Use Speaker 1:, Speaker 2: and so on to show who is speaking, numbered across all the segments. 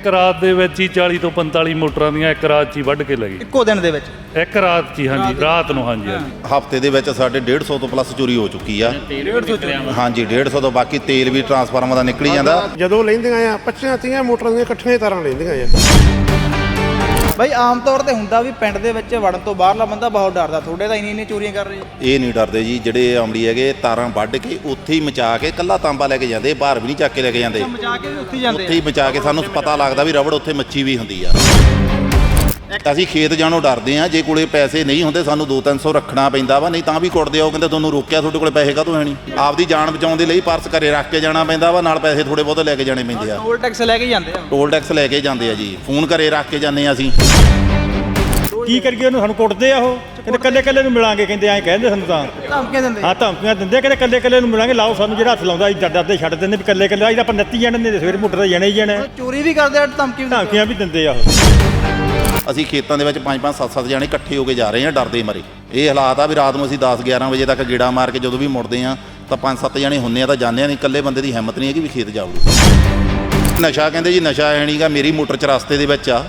Speaker 1: ਇੱਕ ਰਾਤ ਦੇ ਵਿੱਚ ਹੀ 40 ਤੋਂ 45 ਮੋਟਰਾਂ ਦੀਆਂ ਇੱਕ ਰਾਤ 'ਚ ਹੀ ਵੱਢ ਕੇ ਲੈ ਗਏ।
Speaker 2: ਇੱਕੋ ਦਿਨ ਦੇ ਵਿੱਚ?
Speaker 1: ਇੱਕ ਰਾਤ 'ਚ ਹੀ ਹਾਂਜੀ ਰਾਤ ਨੂੰ ਹਾਂਜੀ ਹਾਂਜੀ।
Speaker 3: ਹਫ਼ਤੇ ਦੇ ਵਿੱਚ ਸਾਡੇ 150 ਤੋਂ ਪਲੱਸ ਚੋਰੀ ਹੋ ਚੁੱਕੀ ਆ। ਹਾਂਜੀ 150 ਤੋਂ ਬਾਕੀ ਤੇਲ ਵੀ ਟਰਾਂਸਫਾਰਮਰ ਦਾ ਨਿਕਲੀ ਜਾਂਦਾ।
Speaker 4: ਜਦੋਂ ਲੈਂਦੀਆਂ ਆ 25 30 ਮੋਟਰਾਂ ਦੀਆਂ ਇਕੱਠੀਆਂ ਤਾਰਾਂ ਲੈਂਦੀਆਂ ਆ।
Speaker 2: ਬਾਈ ਆਮ ਤੌਰ ਤੇ ਹੁੰਦਾ ਵੀ ਪਿੰਡ ਦੇ ਵਿੱਚ ਵੜਨ ਤੋਂ ਬਾਹਰਲਾ ਬੰਦਾ ਬਹੁਤ ਡਰਦਾ। ਤੁਹਾਡੇ ਤਾਂ ਇੰਨੀ ਇੰਨੀ ਚੋਰੀਆਂ ਕਰ ਰਹੇ
Speaker 3: ਇਹ ਨਹੀਂ ਡਰਦੇ ਜੀ ਜਿਹੜੇ ਅਮਲੀ ਹੈਗੇ ਤਾਰਾਂ ਵੱਢ ਕੇ ਉੱਥੇ ਹੀ ਮਚਾ ਕੇ ਕੱਲਾ ਤਾਂਬਾ ਲੈ ਕੇ ਜਾਂਦੇ ਬਾਹਰ ਵੀ ਨਹੀਂ ਚੱਕ ਕੇ ਲੈ ਕੇ ਜਾਂਦੇ।
Speaker 2: ਮਜਾ ਕੇ ਵੀ ਉੱਥੇ ਹੀ ਜਾਂਦੇ
Speaker 3: ਉੱਥੇ ਹੀ ਮਚਾ ਕੇ ਸਾਨੂੰ ਪਤਾ ਲੱਗਦਾ ਵੀ ਰਬੜ ਉੱਥੇ ਮੱਛੀ ਵੀ ਹੁੰਦੀ ਆ। ਅਸੀਂ ਖੇਤ ਜਾਣੋਂ ਡਰਦੇ ਆ ਜੇ ਕੋਲੇ ਪੈਸੇ ਨਹੀਂ ਹੁੰਦੇ ਸਾਨੂੰ 2-300 ਰੱਖਣਾ ਪੈਂਦਾ ਵਾ ਨਹੀਂ ਤਾਂ ਵੀ ਕੁੱਟਦੇ ਆ ਉਹ ਕਹਿੰਦੇ ਤੁਹਾਨੂੰ ਰੋਕਿਆ ਤੁਹਾਡੇ ਕੋਲੇ ਪੈਸੇ ਕਾਹਤੋਂ ਹੈ ਨਹੀਂ ਆਪਦੀ ਜਾਨ ਬਚਾਉਣ ਦੇ ਲਈ ਪਰਸ ਘਰੇ ਰੱਖ ਕੇ ਜਾਣਾ ਪੈਂਦਾ ਵਾ ਨਾਲ ਪੈਸੇ ਥੋੜੇ ਬਹੁਤੇ ਲੈ ਕੇ ਜਾਣੇ ਪੈਂਦੇ ਆ।
Speaker 2: ਟੋਲ ਟੈਕਸ ਲੈ ਕੇ ਹੀ ਜਾਂਦੇ ਆ।
Speaker 3: ਟੋਲ ਟੈਕਸ ਲੈ ਕੇ ਜਾਂਦੇ ਆ ਜੀ ਫੋਨ ਘਰੇ ਰੱਖ ਕੇ ਜਾਂਦੇ ਆ ਅਸੀਂ।
Speaker 5: ਕੀ ਕਰੀਏ ਉਹਨੂੰ ਸਾਨੂੰ ਕੁੱਟਦੇ ਆ ਉਹ ਕਹਿੰਦੇ ਕੱਲੇ ਕੱਲੇ ਨੂੰ ਮਿਲਾਂਗੇ ਕਹਿੰਦੇ ਐਂ ਕਹਿੰਦੇ ਸਾਨੂੰ ਤਾਂ।
Speaker 2: ਧਮਕੀਆਂ ਦਿੰਦੇ
Speaker 5: ਹਾਂ ਧਮਕੀਆਂ ਦਿੰਦੇ ਕਹਿੰਦੇ ਕੱਲੇ ਕੱਲੇ ਨੂੰ ਮਿਲਾਂਗੇ ਲਾਓ ਸਾਨੂੰ ਜਿਹੜਾ ਹੱਥ ਲਾਉਂਦਾ ਅਸੀਂ ਡਰਦੇ ਛੱਡ ਦਿੰਦੇ ਵੀ ਕੱਲੇ ਕੱਲੇ ਅਸੀਂ ਆਪਾਂ ਨੱਤੀ ਜਾਣੇ ਨੇ ਸਵੇਰ ਮੁੱਟ ਤਾਂ ਜਾਣੇ ਹੀ ਜਾਣੇ।
Speaker 2: ਚੋਰੀ ਵੀ ਕਰਦੇ ਆ ਧਮਕੀ
Speaker 5: ਧਮਕੀਆਂ ਵੀ ਦਿੰਦੇ ਆ ਉਹ।
Speaker 3: ਅਸੀਂ ਖੇਤਾਂ ਦੇ ਵਿੱਚ 5-5 7-7 ਜਾਣੇ ਇਕੱਠੇ ਹੋ ਕੇ ਜਾ ਰਹੇ ਆ ਡਰਦੇ ਮਰੇ। ਇਹ ਹਾਲਾਤ ਆ ਵੀ ਰਾਤ ਨੂੰ ਅਸੀਂ 10-11 ਵਜੇ ਤੱਕ ਗੇੜਾ ਮਾਰ ਕੇ ਜਦੋਂ ਵੀ ਮੁੜਦੇ ਆ ਤਾਂ 5-7 ਜਾਣੇ ਹੁੰਨੇ ਆ ਤਾਂ ਜਾਂਦੇ ਆ ਨਹੀਂ ਇਕੱਲੇ ਬੰਦੇ ਦੀ ਹਿੰਮਤ ਨਹੀਂ ਹੈਗੀ ਵੀ ਖੇਤ ਜਾਊਗਾ। ਨਸ਼ਾ ਕਹਿੰਦੇ ਜੀ ਨਸ਼ਾ ਹੈ ਨਹੀਂਗਾ ਮੇਰੀ ਮੋਟਰ ਚ ਰਸਤੇ ਦੇ ਵਿੱਚ ਆ।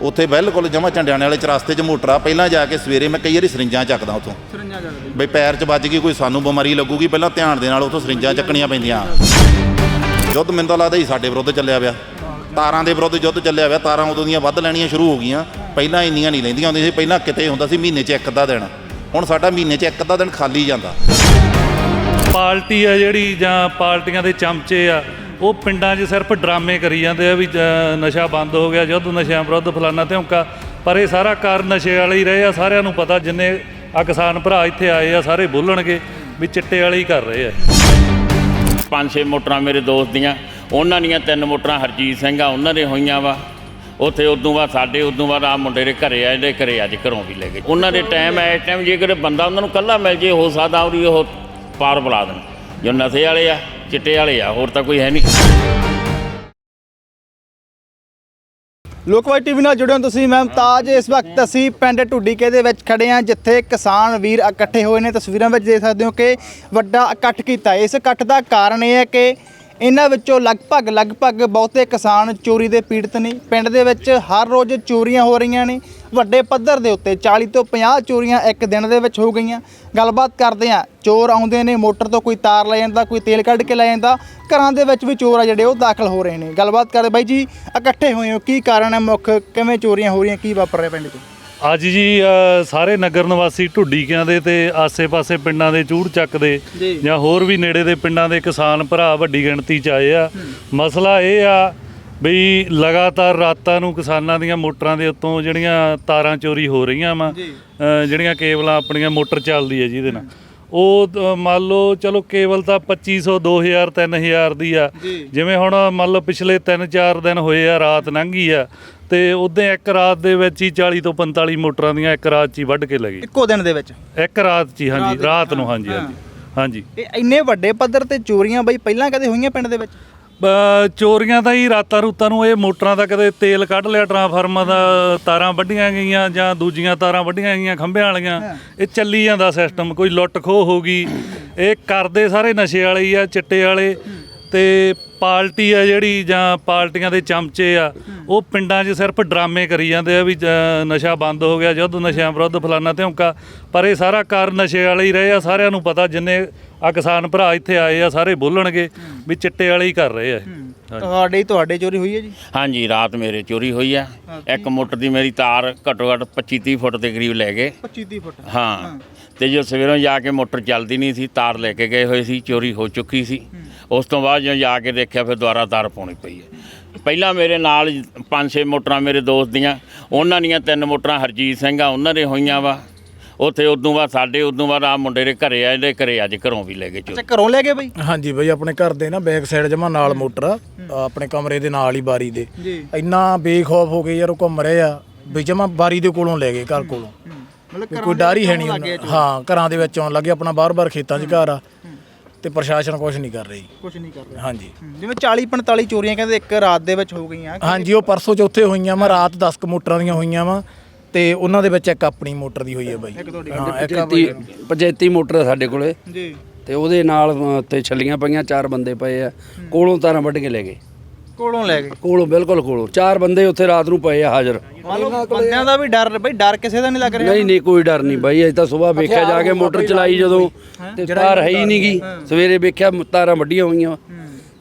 Speaker 3: ਉੱਥੇ ਬਿਲਕੁਲ ਜਮਾ ਝੰਡਿਆਣੇ ਵਾਲੇ ਚ ਰਸਤੇ 'ਚ ਮੋਟਰ ਆ। ਪਹਿਲਾਂ ਜਾ ਕੇ ਸਵੇਰੇ ਮੈਂ ਕਈ ਵਾਰੀ ਸਰਿੰਜਾਂ ਚੱਕਦਾ ਉੱਥੋਂ।
Speaker 2: ਸਰਿੰਜਾਂ
Speaker 3: ਬਈ ਪੈਰ 'ਚ ਵੱਜ ਗਈ ਕੋਈ ਸਾਨੂੰ ਬਿਮਾਰੀ ਲੱਗੂਗੀ ਪਹਿਲਾਂ ਧਿਆਨ ਦੇ ਨਾਲ ਉੱਥੋਂ ਸਰਿੰਜਾਂ ਚੱਕਣੀਆਂ ਪੈਂਦੀਆਂ। ਯੁੱਧ ਮੈਨੂੰ ਤਾਂ ਲੱਗਦਾ ਜੀ ਸਾਡੇ ਵਿਰੁੱਧ ਚੱਲਿਆ ਪਿਆ। ਤਾਰਾਂ ਦੇ ਵਿਰੁੱਧ ਯੁੱਧ ਚੱਲਿਆ ਪਿਆ ਤਾਰਾਂ ਉਦੋਂ ਦੀਆਂ ਵੱਧ ਲੈਣੀਆਂ ਸ਼ੁਰੂ ਹੋ ਗਈਆਂ। ਪਹਿਲਾਂ ਇੰਨੀਆਂ ਨਹੀਂ ਲੈਂਦੀਆਂ ਹੁੰਦੀਆਂ ਸੀ ਪਹਿਲਾਂ ਕਿਤੇ ਹੁੰਦਾ ਸੀ ਮਹੀਨੇ 'ਚ ਇੱਕ ਅੱਧਾ ਦਿਨ। ਹੁਣ ਸਾਡਾ ਮਹੀਨੇ 'ਚ ਇੱਕ ਅੱਧਾ ਦਿਨ ਖਾਲੀ ਜਾਂਦਾ।
Speaker 1: ਪਾਰਟੀ ਆ ਜਿਹੜੀ ਜਾਂ ਪਾਰਟੀਆਂ ਦੇ ਚਮਚੇ ਆ ਉਹ ਪਿੰਡਾਂ 'ਚ ਸਿਰਫ ਡਰਾਮੇ ਕਰੀ ਜਾਂਦੇ ਆ ਵੀ ਜ- ਨਸ਼ਾ ਬੰਦ ਹੋ ਗਿਆ ਜਦ ਨਸ਼ਿਆਂ ਵਿਰੁੱਧ ਫਲਾਨਾ ਧਿਉਂਕਾ। ਪਰ ਇਹ ਸਾਰਾ ਕਾਰਨ ਨਸ਼ੇ ਵਾਲੇ ਹੀ ਰਹੇ ਆ ਸਾਰਿਆਂ ਨੂੰ ਪਤਾ ਜਿੰਨੇ ਆ ਕਿਸਾਨ ਭਰਾ ਇੱਥੇ ਆਏ ਆ ਸਾਰੇ ਬੋਲਣਗੇ ਵੀ ਚਿੱਟੇ ਵਾਲੇ ਹੀ ਕਰ ਰਹੇ ਆ।
Speaker 6: ਪੰਜ ਛੇ ਮੋਟਰਾਂ ਮੇਰੇ ਦੋਸਤ ਦੀਆਂ ਉਹਨਾਂ ਦੀਆਂ ਤਿੰਨ ਮੋਟਰਾਂ ਹਰਜੀਤ ਸਿੰਘ ਆ, ਉਹਨਾਂ ਦੇ ਹੋਈਆਂ ਵਾ। ਉੱਥੇ ਉਦੋਂ ਬਾਅਦ ਸਾਡੇ, ਉਦੋਂ ਬਾਅਦ ਆ ਮੁੰਡੇ ਦੇ ਘਰੇ ਆ, ਇਹਦੇ ਘਰੇ ਅੱਜ ਘਰੋਂ ਵੀ ਲੈ ਗਏ। ਉਹਨਾਂ ਦੇ ਟਾਈਮ ਐ ਟਾਈਮ ਜੇ ਕਿਤੇ ਬੰਦਾ ਉਹਨਾਂ ਨੂੰ ਕੱਲਾ ਮਿਲ ਜੇ, ਹੋ ਸਕਦਾ ਉਹਦੀ ਉਹ ਪਾਰ ਬੁਲਾ ਦੇਣ। ਜੋ ਨਸ਼ੇ ਵਾਲੇ ਆ, ਚਿੱਟੇ ਵਾਲੇ ਆ, ਹੋਰ ਤਾਂ ਕੋਈ ਹੈ ਨਹੀਂ।
Speaker 2: ਲੋਕਵਾਈ ਟੀਵੀ ਨਾਲ ਜੁੜੇ ਹੋ ਤੁਸੀਂ, ਮੈਂ ਮੁਮਤਾਜ। ਇਸ ਵਕਤ ਅਸੀਂ ਪਿੰਡ ਢੁੱਡੀਕੇ ਦੇ ਵਿੱਚ ਖੜੇ ਹਾਂ, ਜਿੱਥੇ ਕਿਸਾਨ ਵੀਰ ਇਕੱਠੇ ਹੋਏ ਨੇ। ਤਸਵੀਰਾਂ ਵਿੱਚ ਦੇਖ ਸਕਦੇ ਹੋ ਕਿ ਵੱਡਾ ਇਕੱਠ ਕੀਤਾ। ਇਸ ਇਕੱਠ ਦਾ ਕਾਰਨ ਇਹ ਹੈ ਕਿ ਇਹਨਾਂ ਵਿੱਚੋਂ ਲਗਭਗ ਲਗਭਗ ਬਹੁਤੇ ਕਿਸਾਨ ਚੋਰੀ ਦੇ ਪੀੜਤ ਨੇ। ਪਿੰਡ ਦੇ ਵਿੱਚ ਹਰ ਰੋਜ਼ ਚੋਰੀਆਂ ਹੋ ਰਹੀਆਂ ਨੇ। ਵੱਡੇ ਪੱਧਰ ਦੇ ਉੱਤੇ 40 ਤੋਂ 50 ਚੋਰੀਆਂ ਇੱਕ ਦਿਨ ਦੇ ਵਿੱਚ ਹੋ ਗਈਆਂ। ਗੱਲਬਾਤ ਕਰਦੇ ਆ ਚੋਰ ਆਉਂਦੇ ਨੇ, ਮੋਟਰ ਤੋਂ ਕੋਈ ਤਾਰ ਲੈ ਜਾਂਦਾ, ਕੋਈ ਤੇਲ ਕੱਢ ਕੇ ਲੈ ਜਾਂਦਾ। ਘਰਾਂ ਦੇ ਵਿੱਚ ਵੀ ਚੋਰ ਆ ਜਿਹੜੇ, ਉਹ ਦਾਖਲ ਹੋ ਰਹੇ ਨੇ। ਗੱਲਬਾਤ ਕਰਦੇ ਬਾਈ ਜੀ, ਇਕੱਠੇ ਹੋਏ ਹੋ। ਕੀ ਕਾਰਨ ਹੈ ਮੁੱਖ? ਕਿਵੇਂ ਚੋਰੀਆਂ ਹੋ ਰਹੀਆਂ? ਕੀ ਵਾਪਰ ਰਿਹਾ ਪਿੰਡ 'ਚ?
Speaker 1: ਅੱਜ ਜੀ ਅ, ਸਾਰੇ ਨਗਰ ਨਿਵਾਸੀ ਢੁੱਡੀਕਿਆਂ ਦੇ ਤੇ ਆਸੇ-ਪਾਸੇ ਪਿੰਡਾਂ ਦੇ ਚੂੜ ਚੱਕ ਦੇ
Speaker 2: ਜੀ।
Speaker 1: ਜਾਂ ਹੋਰ ਵੀ ਨੇੜੇ ਦੇ ਪਿੰਡਾਂ ਦੇ ਕਿਸਾਨ ਭਰਾ ਵੱਡੀ ਗਿਣਤੀ 'ਚ ਆਏ ਆ ਮਸਲਾ ਇਹ ਆ ਵੀ ਲਗਾਤਾਰ ਰਾਤਾਂ ਨੂੰ ਕਿਸਾਨਾਂ ਦੀਆਂ ਮੋਟਰਾਂ ਦੇ ਉੱਤੋਂ ਜਿਹੜੀਆਂ ਤਾਰਾਂ ਚੋਰੀ ਹੋ ਰਹੀਆਂ ਵਾ
Speaker 2: ਜੀ।
Speaker 1: ਜਿਹੜੀਆਂ ਕੇਬਲਾਂ ਆਪਣੀਆਂ ਮੋਟਰ ਚੱਲਦੀ ਹੈ ਜਿਹਦੇ ਨਾਲ ਉਹ ਅ, ਮੰਨ ਲਓ ਚਲੋ ਕੇਬਲ ਤਾਂ 2500 2000 3000 ਦੀ ਆ
Speaker 2: ਜੀ।
Speaker 1: ਜਿਵੇਂ ਹੁਣ ਮੰਨ ਲਓ ਪਿਛਲੇ 3-4 ਦਿਨ ਹੋਏ ਆ ਰਾਤ ਲੰਘੀ ਆ ਤੇ ਉਦੋਂ ਇੱਕ ਰਾਤ ਦੇ ਵਿੱਚ ਹੀ 40 ਤੋਂ 45 ਮੋਟਰਾਂ ਦੀਆਂ ਇੱਕ ਰਾਤ 'ਚ ਹੀ ਵੱਢ ਕੇ ਲੈ ਗਏ
Speaker 2: ਇੱਕੋ ਦਿਨ ਦੇ ਵਿੱਚ?
Speaker 1: ਇੱਕ ਰਾਤ 'ਚ ਹੀ ਹਾਂਜੀ
Speaker 2: ਦੇ-
Speaker 1: ਰਾਤ ਨੂੰ ਹਾਂਜੀ। ਹਾਂਜੀ ਹਾਂਜੀ।
Speaker 2: ਇਹ ਇੰਨੇ ਵੱਡੇ ਪੱਧਰ ਤੇ ਚੋਰੀਆਂ ਬਾਈ ਪਹਿਲਾਂ ਕਦੇ ਹੋਈਆਂ ਪਿੰਡ ਦੇ ਵਿੱਚ?
Speaker 1: ਬ- ਚੋਰੀਆਂ ਤਾਂ ਹੀ ਰਾਤਾਂ ਰੂਤਾਂ ਨੂੰ ਇਹ ਮੋਟਰਾਂ ਦਾ ਕਦੇ ਤੇਲ ਕੱਢ ਲਿਆ ਟਰਾਂਸਫਾਰਮਰ ਦਾ ਤਾਰਾਂ ਵੱਢੀਆਂ ਗਈਆਂ ਜਾਂ ਦੂਜੀਆਂ ਤਾਰਾਂ ਵੱਢੀਆਂ ਗਈਆਂ ਖੰਭਿਆਂ ਵਾਲੀਆਂ ਇਹ ਚੱਲੀ ਜਾਂਦਾ ਸਿਸਟਮ ਕੋਈ ਲੁੱਟ ਖੋਹ ਹੋ ਗਈ। ਇਹ ਕਰਦੇ ਸਾਰੇ ਨਸ਼ੇ ਵਾਲੇ ਹੀ ਆ ਚਿੱਟੇ ਵਾਲੇ। ਤੇ ਪਾਰਟੀ ਆ ਜਿਹੜੀ ਜਾਂ ਪਾਰਟੀਆਂ ਦੇ ਚਮਚੇ ਆ ਉਹ ਪਿੰਡਾਂ 'ਚ ਸਿਰਫ ਡਰਾਮੇ ਕਰੀ ਜਾਂਦੇ ਆ ਵੀ ਨਸ਼ਾ ਬੰਦ ਹੋ ਗਿਆ ਜਦ ਨਸ਼ਿਆਂ ਵਿਰੁੱਧ ਫਲਾਨਾ ਧਿਉਂਕਾ ਪਰ ਇਹ ਸਾਰਾ ਕਾਰਨ ਨਸ਼ੇ ਵਾਲੇ ਹੀ ਰਹੇ ਆ ਸਾਰਿਆਂ ਨੂੰ ਪਤਾ ਜਿੰਨੇ ਆ ਕਿਸਾਨ ਭਰਾ ਇੱਥੇ ਆਏ ਆ ਸਾਰੇ ਬੋਲਣਗੇ ਵੀ ਚਿੱਟੇ ਵਾਲੇ ਹੀ ਕਰ ਰਹੇ ਆ ਇਹ।
Speaker 2: ਤੁਹਾਡੇ ਹੀ ਤੁਹਾਡੇ ਚੋਰੀ ਹੋਈ ਹੈ ਜੀ?
Speaker 6: ਹਾਂਜੀ ਰਾਤ ਮੇਰੇ ਚੋਰੀ ਹੋਈ ਆ। ਇੱਕ ਮੋਟਰ ਦੀ ਮੇਰੀ ਤਾਰ ਘੱਟੋ ਘੱਟ 25 30 ਫੁੱਟ ਦੇ ਕਰੀਬ ਲੈ ਗਏ।
Speaker 2: 25 30 ਫੁੱਟ।
Speaker 6: ਹਾਂ। ਤੇ ਜੋ ਸਵੇਰੋਂ ਜਾ ਕੇ ਮੋਟਰ ਚੱਲਦੀ ਨਹੀਂ ਸੀ ਤਾਰ ਲੈ ਕੇ ਗਏ ਹੋਏ ਸੀ ਚੋਰੀ ਹੋ ਚੁੱਕੀ ਸੀ। ਉਸ ਤੋਂ ਬਾਅਦ ਜਦੋਂ ਜਾ ਕੇ ਦੇਖਿਆ ਫਿਰ ਦੁਬਾਰਾ ਤਾਰ ਪਾਉਣੀ ਪਈ ਹੈ। ਪਹਿਲਾਂ ਮੇਰੇ ਨਾਲ ਪੰਜ ਛੇ ਮੋਟਰਾਂ ਮੇਰੇ ਦੋਸਤ ਦੀਆਂ ਉਹਨਾਂ ਦੀਆਂ ਤਿੰਨ ਮੋਟਰਾਂ ਹਰਜੀਤ ਸਿੰਘ ਆ ਉਹਨਾਂ ਦੇ ਹੋਈਆਂ ਵਾ। ਉੱਥੇ ਉਦੋਂ ਬਾਅਦ ਸਾਡੇ ਉਦੋਂ ਬਾਅਦ ਆ ਮੁੰਡੇ ਦੇ ਘਰੇ ਆ ਇਹਦੇ ਘਰੇ ਅੱਜ ਘਰੋਂ ਵੀ ਲੈ ਗਏ ਚੋਰੀ।
Speaker 2: ਅੱਛਾ ਘਰੋਂ ਲੈ ਗਏ ਬਾਈ?
Speaker 7: ਹਾਂਜੀ ਬਈ ਆਪਣੇ ਘਰ ਦੇ ਨਾ ਬੈਕ ਸਾਈਡ ਜਮਾ ਨਾਲ ਮੋਟਰ ਆ, ਆਪਣੇ ਕਮਰੇ ਦੇ ਨਾਲ ਹੀ ਬਾਰੀ ਦੇ।
Speaker 2: ਜੀ।
Speaker 7: ਇੰਨਾ ਬੇਖੌਫ ਹੋ ਗਏ ਯਾਰ ਉਹ ਘੁੰਮ ਰਹੇ ਆ ਵੀ ਜਮਾ ਬਾਰੀ ਦੇ ਕੋਲੋਂ ਲੈ ਗਏ ਘਰ ਕੋਲੋਂ।
Speaker 2: ਮਤਲਬ
Speaker 7: ਕੋਈ ਡਰ ਹੀ ਹੈ ਨਹੀਂ ਉਹਨਾਂ- ਹਾਂ ਘਰਾਂ ਦੇ ਵਿੱਚ ਆਉਣ ਲੱਗੇ ਆਪਣਾ ਬਾਰ-ਬਾਰ ਖੇਤਾਂ 'ਚ ਘਰ ਆ ਤੇ ਪ੍ਰਸ਼ਾਸਨ ਕੁਝ ਨਹੀਂ ਕਰ ਰਹੀ।
Speaker 2: ਕੁਝ ਨਹੀਂ ਕਰ ਰਿਹਾ।
Speaker 7: ਹਾਂਜੀ।
Speaker 2: ਜਿਵੇਂ 40 45 ਚੋਰੀਆਂ ਕਹਿੰਦੇ ਇੱਕ ਰਾਤ ਦੇ ਵਿੱਚ ਹੋ ਗਈਆਂ।
Speaker 7: ਹਾਂਜੀ ਉਹ ਪਰਸੋਂ ਚੌਥੇ ਹੋਈਆਂ ਵਾ ਰਾਤ 10 ਕੁ ਮੋਟਰਾਂ ਦੀਆਂ ਹੋਈਆਂ ਵਾ ਤੇ ਉਹਨਾਂ ਦੇ ਵਿੱਚ ਇੱਕ ਆਪਣੀ ਮੋਟਰ ਦੀ ਹੋਈ ਹੈ ਬਾਈ। ਹਾਂ ਇੱਕ
Speaker 8: ਪੰਚਾਇਤੀ ਪੰਚਾਇਤੀ ਮੋਟਰ ਆ ਸਾਡੇ ਕੋਲੇ
Speaker 2: ਜੀ।
Speaker 8: ਤੇ ਉਹਦੇ ਨਾਲ ਅ, ਤੇ ਛੱਲੀਆਂ ਪਈਆਂ ਚਾਰ ਬੰਦੇ ਪਏ ਆ। ਕੋਲੋਂ ਤਾਰਾਂ ਵੱਢ ਕੇ ਲੈ ਗਏ।
Speaker 2: ਕੋਲੋਂ ਲੈ ਗਏ?
Speaker 8: ਕੋਲੋਂ ਬਿਲਕੁਲ ਕੋਲੋਂ। ਚਾਰ ਬੰਦੇ ਉੱਥੇ ਰਾਤ ਨੂੰ ਪਏ ਆ ਹਾਜ਼ਰ।
Speaker 2: ਬੰਦਿਆਂ ਦਾ ਵੀ ਡਰ ਬਈ ਡਰ ਕਿਸੇ ਦਾ ਨਹੀਂ ਲੱਗ ਰਿਹਾ।
Speaker 8: ਨਹੀਂ ਨਹੀਂ ਕੋਈ ਡਰ ਨਹੀਂ ਬਾਈ ਅਜੇ ਤਾਂ ਸਵੇਰ ਵੇਖਿਆ ਜਾ ਕੇ ਮੋਟਰ ਚਲਾਈ ਜਦੋਂ ਤੇ ਤਾਰ ਹੈ ਹੀ ਨਹੀਂਗੀ ਸਵੇਰੇ ਵੇਖਿਆ ਤਾਰਾਂ ਵੱਡੀਆਂ ਹੋਈਆਂ।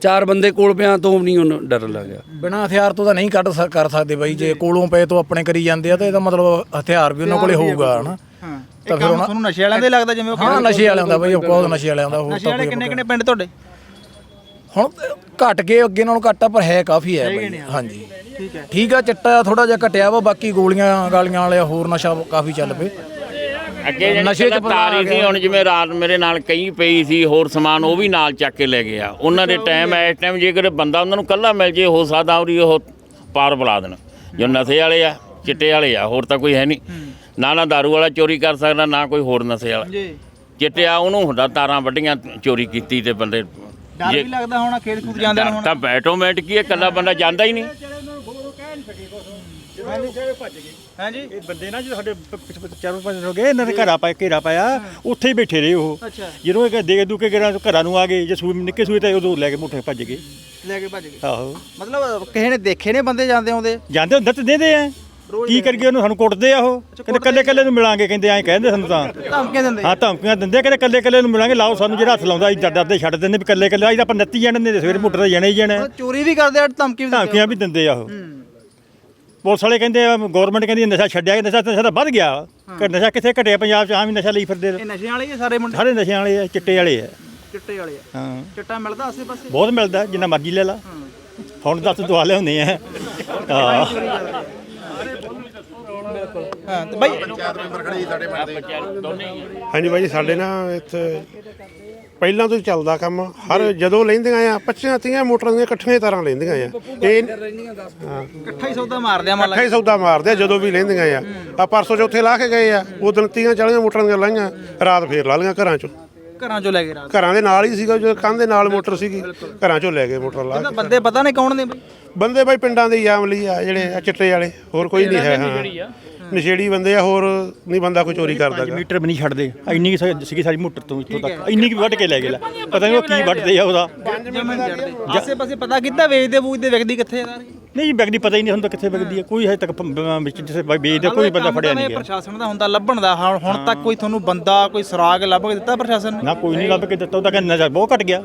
Speaker 8: ਚਾਰ ਬੰਦੇ ਕੋਲ ਪਿਆ ਤੋਂ ਵੀ ਨਹੀਂ ਉਹਨੂੰ ਡਰ ਲੱਗਿਆ
Speaker 7: ਬਿਨਾਂ ਹਥਿਆਰ ਤੋਂ ਤਾਂ ਨਹੀਂ ਕੱਢ ਕਰ ਸਕਦੇ ਬਾਈ ਜੇ ਕੋਲੋਂ ਪਏ ਤੋਂ ਆਪਣੇ ਕਰੀ ਜਾਂਦੇ ਆ ਤਾਂ ਇਹਦਾ ਮਤਲਬ ਹਥਿਆਰ ਵੀ ਉਹਨਾਂ ਕੋਲੇ ਹੋਊਗਾ ਹਨਾ।
Speaker 2: ਤਾਂ ਫਿਰ ਤੁਹਾਨੂੰ ਨਸ਼ੇ ਵਾਲਿਆਂ ਦੇ ਲੱਗਦਾ ਜਿਵੇਂ ਉਹ
Speaker 7: ਹਾਂ ਨਸ਼ੇ ਵਾਲਿਆਂ ਦਾ ਬਾਈ ਉਹ ਬਹੁਤ ਨਸ਼ੇ ਵਾਲਿਆਂ ਦਾ ਹੋਰ
Speaker 2: ਨਸ਼ੇ ਵਾਲੇ ਕਿੰਨੇ ਕਿੰਨੇ ਪਿੰਡ ਤੁਹਾਡੇ?
Speaker 7: ਹੁਣ ਘਟ ਗਏ ਅੱਗੇ ਨਾਲੋਂ ਘੱਟ ਆ ਪਰ ਹੈ ਕਾਫੀ ਹੈ ਬਾਈ। ਹਾਂਜੀ।
Speaker 2: ਠੀਕ ਹੈ।
Speaker 7: ਠੀਕ ਆ ਚਿੱਟਾ ਥੋੜਾ ਜਿਹਾ ਘਟਿਆ ਵਾ ਬਾਕੀ ਗੋਲੀਆਂ ਗਾਲੀਆਂ ਵਾਲੇ ਹੋਰ ਨਸ਼ਾ ਕਾਫੀ ਚੱਲ ਪਏ
Speaker 6: ਅੱਗੇ
Speaker 7: ਨਸ਼ੇ 'ਚ
Speaker 6: ਤਾਰੀ ਸੀ। ਹੁਣ ਜਿਵੇਂ ਰਾਤ ਮੇਰੇ ਨਾਲ ਕਈ ਪਈ ਸੀ ਹੋਰ ਸਮਾਨ ਉਹ ਵੀ ਨਾਲ ਚੱਕ ਕੇ ਲੈ ਗਿਆ ਉਹਨਾਂ ਦੇ ਟਾਈਮ ਇਸ ਟਾਈਮ ਜੇਕਰ ਬੰਦਾ ਉਹਨਾਂ ਨੂੰ ਕੱਲਾ ਮਿਲ ਜੇ ਹੋ ਸਕਦਾ ਉਹਦੀ ਉਹ ਪਾਰ ਬੁਲਾ ਦੇਣ। ਜੋ ਨਸ਼ੇ ਵਾਲੇ ਆ ਚਿੱਟੇ ਵਾਲੇ ਆ ਹੋਰ ਤਾਂ ਕੋਈ ਹੈ ਨਹੀਂ। ਨਾ ਨਾ ਦਾਰੂ ਵਾਲਾ ਚੋਰੀ ਕਰ ਸਕਦਾ ਨਾ ਕੋਈ ਹੋਰ ਨਸ਼ੇ ਵਾਲਾ।
Speaker 2: ਜੀ।
Speaker 6: ਚਿੱਟੇ ਆ ਉਹਨੂੰ ਹੁੰਦਾ ਤਾਰਾਂ ਵੱਡੀਆਂ ਚੋਰੀ ਕੀਤੀ ਤੇ ਬੰਦੇ
Speaker 2: ਡਰ ਵੀ ਲੱਗਦਾ ਹੋਣਾ ਖੇਡ ਖੂਡ ਜਾਂਦੇ
Speaker 6: ਡਰ ਤਾਂ ਆਟੋਮੈਟਿਕ ਹੀ ਹੈ ਇਕੱਲਾ ਬੰਦਾ ਜਾਂਦਾ ਹੀ ਨਹੀਂ।
Speaker 2: ਹਾਂਜੀ।
Speaker 5: ਇਹ ਬੰਦੇ ਨਾ ਜੋ ਸਾਡੇ ਪ- ਪਿੱਛੇ ਪਿੱਛੇ ਚਾਰੋਂ ਪੰਜ ਹੋ ਗਏ ਇਹਨਾਂ ਦੇ ਘਰਾਂ ਪਾਇਆ ਘੇਰਾ ਪਾਇਆ ਉੱਥੇ ਹੀ ਬੈਠੇ ਰਹੇ ਉਹ।
Speaker 2: ਅੱਛਾ।
Speaker 5: ਜਦੋਂ ਇਹ ਦੇ ਦੂ ਕੇ ਘਰਾਂ ਘਰਾਂ ਨੂੰ ਆ ਗਏ ਜੇ ਸੂਈ ਨਿੱਕੇ ਸੂਈ ਤਾਂ ਉਦੋਂ ਲੈ ਕੇ ਮੁੱਠੇ ਭੱਜ ਗਏ।
Speaker 2: ਲੈ ਕੇ ਭੱਜ ਗਏ।
Speaker 5: ਆਹੋ।
Speaker 2: ਮਤਲਬ ਕਿਸੇ ਨੇ ਦੇਖੇ ਨੇ ਬੰਦੇ ਜਾਂਦੇ ਆਉਂਦੇ?
Speaker 5: ਜਾਂਦੇ ਹੁੰਦੇ ਤੇ ਦੇਦੇ ਆ। ਕੀ ਕਰੀਏ ਉਹਨੂੰ? ਸਾਨੂੰ ਕੁੱਟਦੇ ਆ ਉਹ। ਕਹਿੰਦੇ ਕੱਲੇ ਕੱਲੇ ਨੂੰ ਮਿਲਾਂਗੇ ਕਹਿੰਦੇ ਐਂ ਕਹਿੰਦੇ ਸਾਨੂੰ ਤਾਂ।
Speaker 2: ਧਮਕੀਆਂ ਦਿੰਦੇ
Speaker 5: ਹਾਂ ਧਮਕੀਆਂ ਦਿੰਦੇ ਕਹਿੰਦੇ ਕੱਲੇ ਕੱਲੇ ਨੂੰ ਮਿਲਾਂਗੇ। ਲਾਓ ਸਾਨੂੰ ਜਿਹੜਾ ਹੱਥ ਲਾਉਂਦਾ ਅਸੀਂ ਡਰ ਡਰਦੇ ਛੱਡ ਦਿੰਦੇ ਵੀ ਕੱਲੇ ਕੱਲੇ ਅਸੀਂ ਤਾਂ ਆਪਾਂ ਨੱਤੀ ਜਾਣੇ ਨੇ ਸਵੇਰੇ ਮੁੱਟਰ ਤੇ ਜਾਣੇ ਹੀ ਜਾਣੇ।
Speaker 2: ਚੋਰੀ ਵੀ ਕਰਦੇ ਆ ਧਮਕੀ ਵੀ ਦਿੰਦੇ
Speaker 5: ਧਮਕੀਆਂ ਵੀ ਦਿੰਦੇ ਆ ਉਹ। ਪੁਲਿਸ ਵਾਲੇ ਕਹਿੰਦੇ ਆ ਗਵਰਨਮੈਂਟ ਕਹਿੰਦੀ ਨਸ਼ਾ ਛੱਡਿਆ ਕਿ ਨਸ਼ਾ ਨਸ਼ਾ ਤਾਂ ਵੱਧ ਗਿਆ। ਕਿ ਨਸ਼ਾ ਕਿੱਥੇ ਘਟਿਆ ਪੰਜਾਬ 'ਚ? ਆਮ ਹੀ ਨਸ਼ਾ ਲਈ ਫਿਰਦੇ
Speaker 2: ਇਹ ਨਸ਼ਿਆਂ ਵਾਲੇ ਹੀ ਆ ਸਾਰੇ ਮੁੰਡੇ।
Speaker 5: ਸਾਰੇ ਨਸ਼ਿਆਂ ਵਾਲੇ ਆ ਚਿੱਟੇ ਵਾਲੇ ਆ।
Speaker 2: ਚਿੱਟੇ ਵਾਲੇ ਆ।
Speaker 5: ਹਾਂ।
Speaker 2: ਚਿੱਟਾ ਮਿਲਦਾ ਆਸੇ ਪਾਸੇ
Speaker 5: ਬਹੁਤ ਮਿਲਦਾ ਜਿੰਨਾ ਮਰਜ਼ੀ ਲੈ ਲਾ। ਹੁਣ ਦੱਸ ਦਵਾ ਲਿਆਉਂਦੇ ਆ। ਹਾਂ।
Speaker 2: ਹਾਂ ਤੇ ਬਾਈ
Speaker 4: ਹਾਂਜੀ ਬਾਈ ਜੀ, ਸਾਡੇ ਨਾ ਇੱਥੇ ਪਹਿਲਾਂ ਤੋਂ ਹੀ ਚੱਲਦਾ ਕੰਮ ਹਰ ਜਦੋਂ ਲੈਂਦੀਆਂ ਆ 25 30 ਮੋਟਰਾਂ ਦੀਆਂ ਇਕੱਠੀਆਂ ਤਾਰਾਂ ਲੈਂਦੀਆਂ ਆ। ਇਹ
Speaker 2: ਇਕੱਠਾ ਹੀ ਸੌਦਾ ਮਾਰਦੇ ਆ ਮੰਨ ਲਾ
Speaker 4: ਇਕੱਠਾ ਹੀ ਸੌਦਾ ਮਾਰਦੇ ਆ ਜਦੋਂ ਵੀ ਲੈਂਦੀਆਂ ਆ। ਆ ਪਰਸੋਂ ਚੌਥੇ ਲਾ ਕੇ ਗਏ ਆ ਉਦੋਂ 30 40 ਮੋਟਰਾਂ ਦੀਆਂ ਲਾਈਆਂ ਰਾਤ ਫੇਰ ਲਾ ਲਈਆਂ ਘਰਾਂ ਚੋਂ।
Speaker 2: ਘਰਾਂ ਚੋਂ ਲੈ ਕੇ ਰਾਤ।
Speaker 4: ਘਰਾਂ ਦੇ ਨਾਲ ਹੀ ਸੀਗਾ ਜੋ ਕੰਧ ਦੇ ਨਾਲ ਮੋਟਰ ਸੀਗੀ ਘਰਾਂ ਚੋਂ ਲੈ ਗਏ ਮੋਟਰ ਲਾ ਕੇ।
Speaker 2: ਬੰਦੇ ਪਤਾ ਨਹੀਂ ਕੌਣ ਨੇ ਬਈ।
Speaker 4: ਬੰਦੇ ਬਾਈ ਪਿੰਡਾਂ ਦੇ ਹੀ ਆਮਲੀ ਆ ਜਿਹੜੇ ਆ ਚਿੱਟੇ ਵਾਲੇ ਹੋਰ ਕੋਈ ਨਹੀਂ ਹੈ ਹਾਂ। ਨਸ਼ੇੜੀ ਬੰਦੇ ਆ ਹੋਰ ਨਹੀਂ ਬੰਦਾ ਕੋਈ ਚੋਰੀ ਕਰਦਾ ਗਾ।
Speaker 5: ਮੀਟਰ ਵੀ ਨਹੀਂ ਛੱਡਦੇ। ਇੰਨੀ ਕੁ ਸੀਗੀ ਸਾਰੀ ਮੋਟਰ ਤੋਂ ਇੱਥੋਂ ਤੱਕ। ਇੰਨੀ ਕੁ ਵੱਢ ਕੇ ਲੈ ਗਏ ਲੈ। ਪਤਾ ਨਹੀਂ ਉਹ ਕੀ ਵੱਢਦੇ ਆ ਉਹਦਾ।
Speaker 2: ਆਸੇ ਪਾਸੇ ਪਤਾ ਕੀਤਾ ਵੇਚਦੇ ਬੂਝਦੇ ਵਿਕਦੀ ਕਿੱਥੇ ਆ ਸਾਰੇ?
Speaker 5: ਨਹੀਂ ਜੀ ਬੈਗ ਦੀ ਪਤਾ ਹੀ ਨਹੀਂ ਹੁੰਦਾ ਕਿੱਥੇ ਬੈਗਦੀ ਹੈ ਕੋਈ ਹਜੇ ਤੱਕ ਪ- ਬ- ਵਿੱਚ ਜਿਸੇ ਵੇਚਦਾ ਕੋਈ ਬੰਦਾ ਫੜਿਆ ਨਹੀਂ ਗਿਆ।
Speaker 2: ਪ੍ਰਸ਼ਾਸਨ ਦਾ ਹੁੰਦਾ ਲੱਭਣ ਦਾ। ਹੁਣ ਹੁਣ ਤੱਕ ਕੋਈ ਤੁਹਾਨੂੰ ਬੰਦਾ ਕੋਈ ਸੁਰਾਗ ਲੱਭ ਕੇ ਦਿੱਤਾ ਪ੍ਰਸ਼ਾਸਨ ਨੇ?
Speaker 5: ਨਾ ਕੋਈ ਨਹੀਂ ਲੱਭ ਕੇ ਦਿੱਤਾ ਉਹਦਾ ਕਹਿੰਦਾ ਨਸ਼ਾ ਬਹੁਤ ਘਟ ਗਿਆ।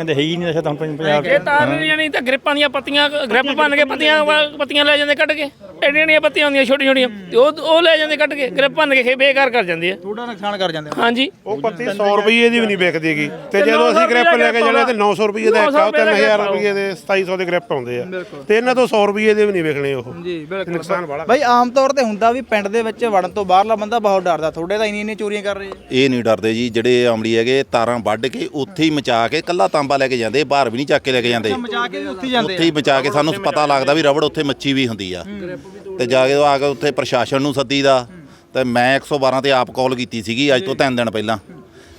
Speaker 5: ਕਹਿੰਦੇ ਹੈ ਹੀ ਨਹੀਂ ਨਸ਼ਾ ਤਾਂ ਹੁਣ ਪੰਜਾਬ 'ਚ
Speaker 9: ਤਾਰ ਨਹੀਂ ਜਾਣੀ ਤਾਂ ਗ੍ਰਿਪਾਂ ਦੀਆਂ ਪੱਤੀਆਂ ਗ੍ਰਿਪ ਬਣ ਕੇ ਪੱਤੀਆਂ ਪੱਤੀਆਂ ਲੈ ਜਾਂਦੇ ਕੱਢ ਕੇ। ਐਡੀਆਂ ਐਡੀਆਂ ਪੱਤੀਆਂ ਹੁੰਦੀਆਂ ਛੋਟੀਆਂ ਛੋਟੀਆਂ। ਤੇ ਉਹ ਉਹ ਲੈ ਜਾਂਦੇ ਕੱਢ ਕੇ ਗ੍ਰਿਪ ਬਣ ਕੇ ਖੇ ਬੇਕਾਰ ਕਰ ਜਾਂਦੇ ਆ।
Speaker 2: ਥੋੜਾ ਨੁਕਸਾਨ ਕਰ ਜਾਂਦੇ ਆ।
Speaker 9: ਹਾਂਜੀ।
Speaker 4: ਉਹ ਪੱਤੀ 100 ਰੁਪਏ ਦੀ ਵੀ ਨਹੀਂ ਵਿਕਦੀਗੀ ਤੇ ਜਦੋਂ ਅਸੀਂ ਗ੍ਰਿਪ ਲੈ ਕੇ ਜਾਣੇ ਤੇ 900 ਰੁਪਏ ਦਾ ਇੱਕ ਆ 3000 ਰੁਪਏ ਦੇ 2700 ਦੇ ਗ੍ਰਿਪ ਆਉਂਦੇ ਆ। ਤੇ ਇਹਨਾਂ ਤੋਂ 100 ਰੁਪਏ ਦੇ ਵੀ ਨਹੀਂ ਵਿਕਣੇ ਉਹ।
Speaker 2: ਜੀ ਬਿਲਕੁਲ।
Speaker 4: ਨੁਕਸਾਨ ਵਾਲਾ
Speaker 2: ਬਈ ਆਮ ਤੌਰ ਤੇ ਹੁੰਦਾ ਵੀ ਪਿੰਡ ਦੇ ਵਿੱਚ ਵੜਨ ਤੋਂ ਬਾਹਰਲਾ ਬੰਦਾ ਬਹੁਤ ਡਰਦਾ। ਥੋੜੇ ਤਾਂ ਇੰਨੀ ਇੰਨੀ ਚੋਰੀਆਂ ਕਰ ਰਹੇ ਆ।
Speaker 3: ਇਹ ਨਹੀਂ ਡਰਦੇ ਜੀ ਜਿਹੜੇ ਅਮਲੀ ਹੈਗੇ ਤਾਰਾਂ ਵੱਢ ਕੇ ਉੱਥੇ ਹੀ ਮਚਾ ਕੇ ਕੱਲਾ ਤਾਂਬਾ ਲੈ ਕੇ ਜਾਂਦੇ ਬਾਹਰ ਵੀ ਨਹੀਂ ਚੱਕ ਕੇ ਲੈ ਕੇ ਜਾਂਦੇ।
Speaker 2: ਮਚਾ ਕੇ ਵੀ ਉੱਥੇ ਹੀ ਜਾਂਦੇ
Speaker 3: ਉੱਥੇ ਹੀ ਬਚਾ ਕੇ ਸਾਨੂੰ ਪਤਾ ਲੱਗਦਾ ਵੀ ਰਬੜ ਉੱਥੇ ਮੱਛੀ ਵੀ ਹੁੰਦੀ ਆ। ਤੇ ਜਾ ਕੇ ਉਹ ਆ ਕੇ ਉੱਥੇ ਪ੍ਰਸ਼ਾਸਨ ਨੂੰ ਸੱਦੀਦਾ ਤੇ ਮੈਂ 112 ਤੇ ਆਪ ਕਾਲ ਕੀਤੀ ਸੀਗੀ ਅੱਜ ਤੋਂ 3 ਦਿਨ ਪਹਿਲਾਂ।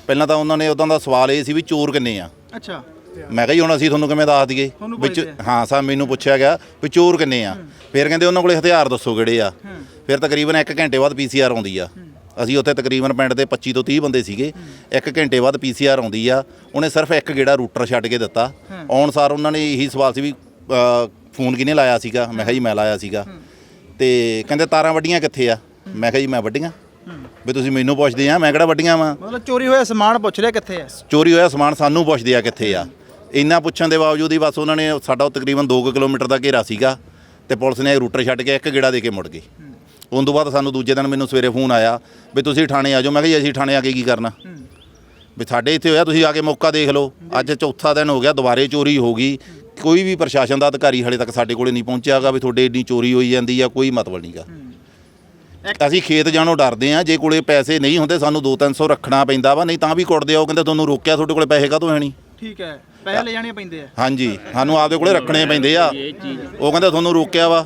Speaker 3: ਪਹਿਲਾਂ ਤਾਂ ਉਹਨਾਂ ਨੇ ਉਦੋਂ ਦਾ ਸਵਾਲ ਇਹ ਸੀ ਵੀ ਚੋਰ ਕਿੰਨੇ ਆ।
Speaker 2: ਅੱਛਾ।
Speaker 3: ਮੈਂ ਕਿਹਾ ਜੀ ਹੁਣ ਅਸੀਂ ਤੁਹਾਨੂੰ ਕਿਵੇਂ ਦੱਸ ਦਈਏ? ਵਿੱਚ ਹਾਂ ਸਾ ਮੈਨੂੰ ਪੁੱਛਿਆ ਗਿਆ ਵੀ ਚੋਰ ਕਿੰਨੇ ਆ? ਫਿਰ ਕਹਿੰਦੇ ਉਹਨਾਂ ਕੋਲੇ ਹਥਿਆਰ ਦੱਸੋ ਕਿਹੜੇ ਆ। ਫਿਰ ਤਕਰੀਬਨ 1 ਘੰਟੇ ਬਾਅਦ ਪੀਸੀਆਰ ਆਉਂਦੀ ਆ। ਅਸੀਂ ਉੱਥੇ ਤਕਰੀਬਨ ਪਿੰਡ ਦੇ 25 ਤੋਂ 30 ਬੰਦੇ ਸੀਗੇ। 1 ਘੰਟੇ ਬਾਅਦ ਪੀਸੀਆਰ ਆਉਂਦੀ ਆ। ਉਹਨੇ ਸਿਰਫ ਇੱਕ ਗੇੜਾ ਰੂਟਰ ਛੱਡ ਕੇ ਦਿੱਤਾ। ਆਉਣ ਸਾਰ ਉਹਨਾਂ ਨੇ ਇਹੀ ਸਵਾਲ ਸੀ ਵੀ ਫੋਨ ਕਿਹਨੇ ਲਾਇਆ ਸੀਗਾ? ਮੈਂ ਕਿਹਾ ਜੀ ਮੈਂ ਲਾਇਆ ਸੀਗਾ। ਤੇ ਕਹਿੰਦੇ ਤਾਰਾਂ ਵੱਡੀਆਂ ਕਿੱਥੇ ਆ? ਮੈਂ ਕਿਹਾ ਜੀ ਮੈਂ ਵੱਡੀਆਂ। ਵੀ ਤੁਸੀਂ ਮੈਨੂੰ ਪੁੱਛਦੇ ਆ ਮੈਂ ਕਿਹੜਾ ਵੱਡੀਆਂ ਵਾਂ?
Speaker 2: ਮਤਲਬ ਚੋਰੀ ਹੋਇਆ ਸਮਾਨ ਪੁੱਛ ਲਿਆ ਕਿੱਥੇ ਆ?
Speaker 3: ਚੋਰੀ ਹੋਇਆ ਸਮਾਨ ਸਾਨੂੰ ਪੁੱਛਦੇ ਆ ਕਿੱਥੇ ਆ। ਇੰਨਾ ਪੁੱਛਣ ਦੇ ਬਾਵਜੂਦ ਹੀ ਬਸ ਉਹਨਾਂ ਨੇ ਸਾਡਾ ਤਕਰੀਬਨ 2 ਕਿਲੋਮੀਟਰ ਦਾ ਘੇਰਾ ਸੀਗਾ। ਤੇ ਪੁਲਿਸ ਨੇ ਰੂਟਰ ਛੱਡ ਕੇ ਇੱਕ ਗੇੜਾ ਦੇ ਕੇ ਮੁੜ ਗਏ ਉਸ ਤੋਂ ਬਾਅਦ ਸਾਨੂੰ ਦੂਜੇ ਦਿਨ ਮੈਨੂੰ ਸਵੇਰੇ ਫੋਨ ਆਇਆ ਵੀ ਤੁਸੀਂ ਥਾਣੇ ਆ ਜਾਓ। ਮੈਂ ਕਿਹਾ ਜੀ ਅਸੀਂ ਥਾਣੇ ਆ ਕੇ ਕੀ ਕਰਨਾ? ਵੀ ਸਾਡੇ ਇੱਥੇ ਹੋਇਆ ਤੁਸੀਂ ਆ ਕੇ ਮੌਕਾ ਦੇਖ ਲਓ। ਅੱਜ ਚੌਥਾ ਦਿਨ ਹੋ ਗਿਆ ਦੁਬਾਰੇ ਚੋਰੀ ਹੋ ਗਈ। ਕੋਈ ਵੀ ਪ੍ਰਸ਼ਾਸਨ ਦਾ ਅਧਿਕਾਰੀ ਹਲੇ ਤੱਕ ਸਾਡੇ ਕੋਲੇ ਨਹੀਂ ਪਹੁੰਚਿਆਗਾ ਵੀ ਤੁਹਾਡੇ ਇੰਨੀ ਚੋਰੀ ਹੋਈ ਜਾਂਦੀ ਆ ਕੋਈ ਮਤਲਬ ਨਹੀਂਗਾ ਅਸੀਂ ਖੇਤ ਜਾਣੋਂ ਡਰਦੇ ਆ ਜੇ ਕੋਲੇ ਪੈਸੇ ਨਹੀਂ ਹੁੰਦੇ ਸਾਨੂੰ 2-300 ਰੱਖਣਾ ਪੈਂਦਾ ਵਾ ਨਹੀਂ ਤਾਂ ਵੀ ਕੁੱਟਦੇ ਆ ਉਹ ਕਹਿੰਦੇ ਤੁਹਾਨੂੰ ਰੋਕਿਆ ਤੁਹਾਡੇ ਕੋਲੇ ਪੈਸੇ ਕਾਹਤੋਂ ਹੈ ਨਹੀਂ
Speaker 2: ਠੀਕ ਹੈ ਪੈਸੇ ਲੈ ਜਾਣੇ ਪੈਂਦੇ ਆ।
Speaker 3: ਹਾਂਜੀ ਸਾਨੂੰ ਆਪਦੇ ਕੋਲੇ ਰੱਖਣੇ ਪੈਂਦੇ ਆ। ਉਹ ਕਹਿੰਦੇ ਤੁਹਾਨੂੰ ਰੋਕਿਆ ਵਾ।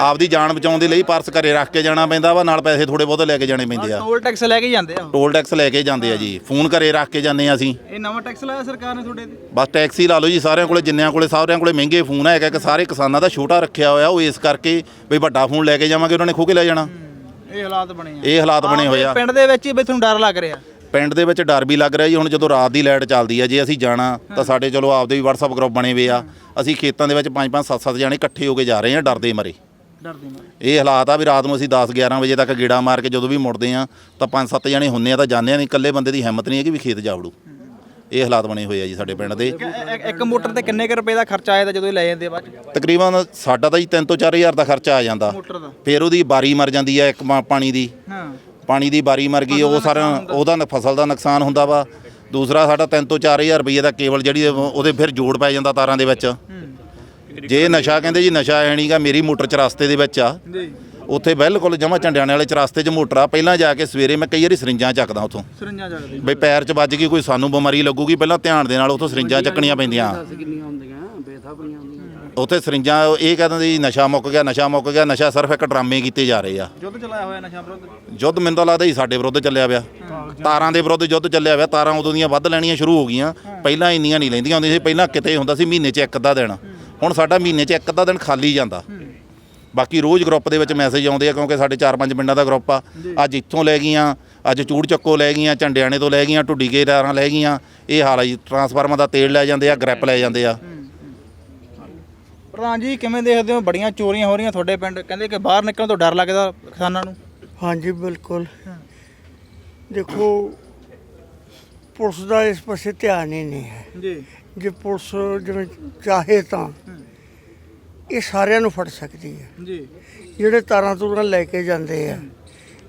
Speaker 3: ਆਪਦੀ ਜਾਨ ਬਚਾਉਣ ਦੇ ਲਈ ਪਰਸ ਘਰੇ ਰੱਖ ਕੇ ਜਾਣਾ ਪੈਂਦਾ ਵਾ ਨਾਲ ਪੈਸੇ ਥੋੜੇ ਬਹੁਤੇ ਲੈ ਕੇ ਜਾਣੇ ਪੈਂਦੇ ਆ।
Speaker 2: ਟੋਲ ਟੈਕਸ ਲੈ ਕੇ ਜਾਂਦੇ ਆ।
Speaker 3: ਟੋਲ ਟੈਕਸ ਲੈ ਕੇ ਜਾਂਦੇ ਆ ਜੀ। ਫੋਨ ਘਰੇ ਰੱਖ ਕੇ ਜਾਂਦੇ ਆ ਅਸੀਂ।
Speaker 2: ਇਹ ਨਵਾਂ ਟੈਕਸ ਲਾਇਆ ਸਰਕਾਰ ਨੇ ਤੁਹਾਡੇ ਤੇ?
Speaker 3: ਬਸ ਟੈਕਸੀ ਲਾ ਲਓ ਜੀ ਸਾਰਿਆਂ ਕੋਲੇ ਜਿੰਨਿਆਂ ਕੋਲੇ ਸਾਰਿਆਂ ਕੋਲੇ ਮਹਿੰਗੇ ਫੋਨ ਆ ਇੱਕ ਸਾਰੇ ਕਿਸਾਨਾਂ ਦਾ ਛੋਟਾ ਰੱਖਿਆ ਹੋਇਆ ਉਹ ਇਸ ਕਰਕੇ ਵੀ ਵੱਡਾ ਫੋਨ ਲੈ ਕੇ ਜਾਵਾਂਗੇ ਉਹਨਾਂ ਨੇ ਖੋ ਕੇ ਲੈ ਜਾਣਾ।
Speaker 2: ਇਹ ਹਾਲਾਤ ਬਣੇ ਆ।
Speaker 3: ਇਹ ਹਾਲਾਤ ਬਣੇ ਹੋਏ ਆ।
Speaker 2: ਪਿੰਡ ਦੇ ਵਿੱਚ ਹੀ ਬਈ ਤੁਹਾਨੂੰ ਡਰ ਲੱਗ ਰਿਹਾ।
Speaker 3: ਪਿੰਡ ਦੇ ਵਿੱਚ ਡਰ ਵੀ ਲੱਗ ਰਿਹਾ ਜੀ ਹੁਣ ਜਦੋਂ ਰਾਤ ਦੀ ਲਾਈਟ ਚੱਲਦੀ ਹੈ ਜੇ ਅਸੀਂ ਜਾਣਾ ਤਾਂ ਸਾਡੇ ਚਲੋ ਆਪਦੇ ਵੀ WhatsApp ਗਰੁੱਪ ਬਣੇ ਹੋਏ ਆ। ਅਸੀਂ ਖੇਤਾਂ ਦੇ ਵਿੱਚ 5-5 7-7 ਜਾਣੇ ਇਕੱਠੇ ਹੋ ਕੇ ਜਾ ਰਹੇ ਆ ਡਰਦੇ ਮਰੇ।
Speaker 2: ਡਰਦੇ ਮਾਰੇ।
Speaker 3: ਇਹ ਹਾਲਾਤ ਆ ਵੀ ਰਾਤ ਨੂੰ ਅਸੀਂ 10 11 ਵਜੇ ਤੱਕ ਗੇੜਾ ਮਾਰ ਕੇ ਜਦੋਂ ਵੀ ਮੁੜਦੇ ਆ ਤਾਂ 5-7 ਜਾਣੇ ਹੁੰਨੇ ਆ ਤਾਂ ਜਾਂਦੇ ਆ ਨਹੀਂ ਇਕੱਲੇ ਬੰਦੇ ਦੀ ਹਿੰਮਤ ਨਹੀਂ ਹੈ ਕਿ ਵੀ ਖੇਤ ਜਾਵੜੂ। ਇਹ ਹਾਲਾਤ ਬਣੇ ਹੋਏ ਆ ਜੀ ਸਾਡੇ ਪਿੰਡ ਦੇ।
Speaker 2: ਇੱਕ ਮੋਟਰ ਤੇ ਕਿੰਨੇ ਕੁ ਰੁਪਏ ਦਾ ਖਰਚਾ ਆਇਆ ਤਾਂ ਜਦੋਂ ਇਹ ਲੈ ਜਾਂਦੇ ਆ ਬਾਅਦ?
Speaker 3: ਤਕਰੀਬਨ ਸਾਡਾ ਤਾਂ ਜੀ 3 ਤੋਂ 4000 ਦਾ ਖਰਚਾ ਆ ਜਾਂਦਾ।
Speaker 2: ਮੋਟਰ ਦਾ।
Speaker 3: ਫਿਰ ਉਹਦੀ ਬਾਰੀ ਮਰ ਜਾਂਦੀ ਹੈ ਇੱਕ ਪਾਣੀ ਦੀ। ਪਾਣੀ ਦੀ ਬਾਰੀ ਮਰ ਗਈ ਉਹ ਸਾਰਾ ਉਹਦਾ ਫਸਲ ਦਾ ਨੁਕਸਾਨ ਹੁੰਦਾ ਵਾ। ਦੂਸਰਾ ਸਾਡਾ 3 ਤੋਂ 4000 ਰੁਪਏ ਦਾ ਕੇਬਲ ਜਿਹੜੀ ਉਹ- ਉਹਦੇ ਫਿਰ ਜੋੜ ਪੈ ਜਾਂਦਾ ਤਾਰਾਂ ਦੇ ਵਿੱਚ। ਜੇ ਨਸ਼ਾ ਕਹਿੰਦੇ ਜੀ ਨਸ਼ਾ ਹੈ ਨਹੀਂਗਾ ਮੇਰੀ ਮੋਟਰ ਚ ਰਸਤੇ ਦੇ ਵਿੱਚ ਆ। ਉੱਥੇ ਬਿਲਕੁਲ ਜਮਾ ਝੰਡਿਆਣੇ ਵਾਲੇ ਚਰਸਤੇ 'ਚ ਮੋਟਰ ਆ। ਪਹਿਲਾਂ ਜਾ ਕੇ ਸਵੇਰੇ ਮੈਂ ਕਈ ਵਾਰੀ ਸਰਿੰਜਾਂ ਚੱਕਦਾ ਉੱਥੋਂ।
Speaker 2: ਸਰਿੰਜਾਂ ਜਗਦੀ
Speaker 3: ਬਈ ਪੈਰ 'ਚ ਵੱਜ ਗਈ ਕੋਈ ਸਾਨੂੰ ਬਿਮਾਰੀ ਲੱਗੂਗੀ ਪਹਿਲਾਂ ਧਿਆਨ ਦੇ ਨਾਲ ਉੱਥੋਂ ਸਰਿੰਜਾਂ ਚੱਕਣੀਆਂ ਪੈਂਦੀਆਂ।
Speaker 8: ਕਿੰਨੀਆਂ ਹੁੰਦੀਆਂ ਬੇਥਾਪੜੀਆਂ ਹੁੰਦੀਆਂ।
Speaker 3: ਉੱਥੇ ਸਰਿੰਜਾਂ ਇਹ ਕਹਿੰਦੇ ਜੀ ਨਸ਼ਾ ਮੁੱਕ ਗਿਆ ਨਸ਼ਾ ਮੁੱਕ ਗਿਆ ਨਸ਼ਾ ਸਿਰਫ ਇੱਕ ਡਰਾਮੇ ਕੀਤੇ ਜਾ ਰਹੇ ਆ।
Speaker 2: ਜੁੱਧ ਚਲਾਇਆ ਹੋਇਆ ਨਸ਼ਾ ਵਿਰੁੱਧ?
Speaker 3: ਯੁੱਧ ਮੈਨੂੰ ਤਾਂ ਲੱਗਦਾ ਜੀ ਸਾਡੇ ਵਿਰੁੱਧ ਚੱਲਿਆ ਪਿਆ। ਤਾਰਾਂ ਦੇ ਵਿਰੁੱਧ ਯੁੱਧ ਚੱਲਿਆ ਪਿਆ ਤਾਰਾਂ ਉਦੋਂ ਦੀਆਂ ਵੱਧ ਲੈਣੀਆਂ ਸ਼ੁਰੂ ਹੋ ਗਈਆਂ। ਪਹਿਲਾਂ ਇੰਨੀਆਂ ਨਹੀਂ ਲੈਂਦੀਆਂ ਹੁੰਦੀਆਂ ਸੀ ਪਹਿਲਾਂ ਕਿਤੇ ਹੁੰਦਾ ਸੀ ਮਹੀਨੇ 'ਚ ਇੱਕ ਅੱਧਾ ਦਿਨ। ਹੁਣ ਸਾਡਾ ਮਹੀਨੇ 'ਚ ਇੱਕ ਅੱਧਾ ਦਿਨ ਖਾਲੀ ਜਾਂਦਾ। ਬਾਕੀ ਰੋਜ਼ ਗਰੁੱਪ ਦੇ ਵਿੱਚ ਮੈਸੇਜ ਆਉਂਦੇ ਆ ਕਿਉਂਕਿ ਸਾਡੇ 4-5 ਪਿੰਡਾਂ ਦਾ ਗਰੁੱਪ ਆ। ਅੱਜ ਇੱਥੋਂ ਲੈ ਗਈਆਂ ਅੱਜ ਚੂੜ ਚੱਕੋ ਲੈ ਗਈਆਂ ਝੰਡਿਆਣੇ ਤੋਂ ਲੈ ਗਈਆਂ ਢੁੱਡੀਕੇ ਤਾਰਾਂ ਲੈ ਗਈਆਂ। ਇਹ ਹਾਲ ਆ ਜੀ ਟਰਾਂਸਫਾਰਮਰ ਦਾ ਤੇਲ ਲੈ ਜਾਂਦੇ ਆ ਗ੍ਰੈਪ ਲੈ ਜਾਂਦੇ ਆ।
Speaker 2: ਪ੍ਰਧਾਨ ਜੀ ਕਿਵੇਂ ਦੇਖਦੇ ਹੋ? ਬੜੀਆਂ ਚੋਰੀਆਂ ਹੋ ਰਹੀਆਂ ਤੁਹਾਡੇ ਪਿੰਡ। ਕਹਿੰਦੇ ਕਿ ਬਾਹਰ ਨਿਕਲਣ ਤੋਂ ਡਰ ਲੱਗਦਾ ਕਿਸਾਨਾਂ ਨੂੰ।
Speaker 10: ਹਾਂਜੀ ਬਿਲਕੁਲ। ਦੇਖੋ ਪੁਲਿਸ ਦਾ ਇਸ ਪਾਸੇ ਧਿਆਨ ਹੀ ਨਹੀਂ ਹੈ।
Speaker 2: ਜੀ।
Speaker 10: ਜੇ ਪੁਲਿਸ ਜਿਵੇਂ ਚਾਹੇ ਤਾਂ ਇਹ ਸਾਰਿਆਂ ਨੂੰ ਫੜ ਸਕਦੀ ਹੈ।
Speaker 2: ਜੀ।
Speaker 10: ਜਿਹੜੇ ਤਾਰਾਂ ਤੂਰਾਂ ਲੈ ਕੇ ਜਾਂਦੇ ਆ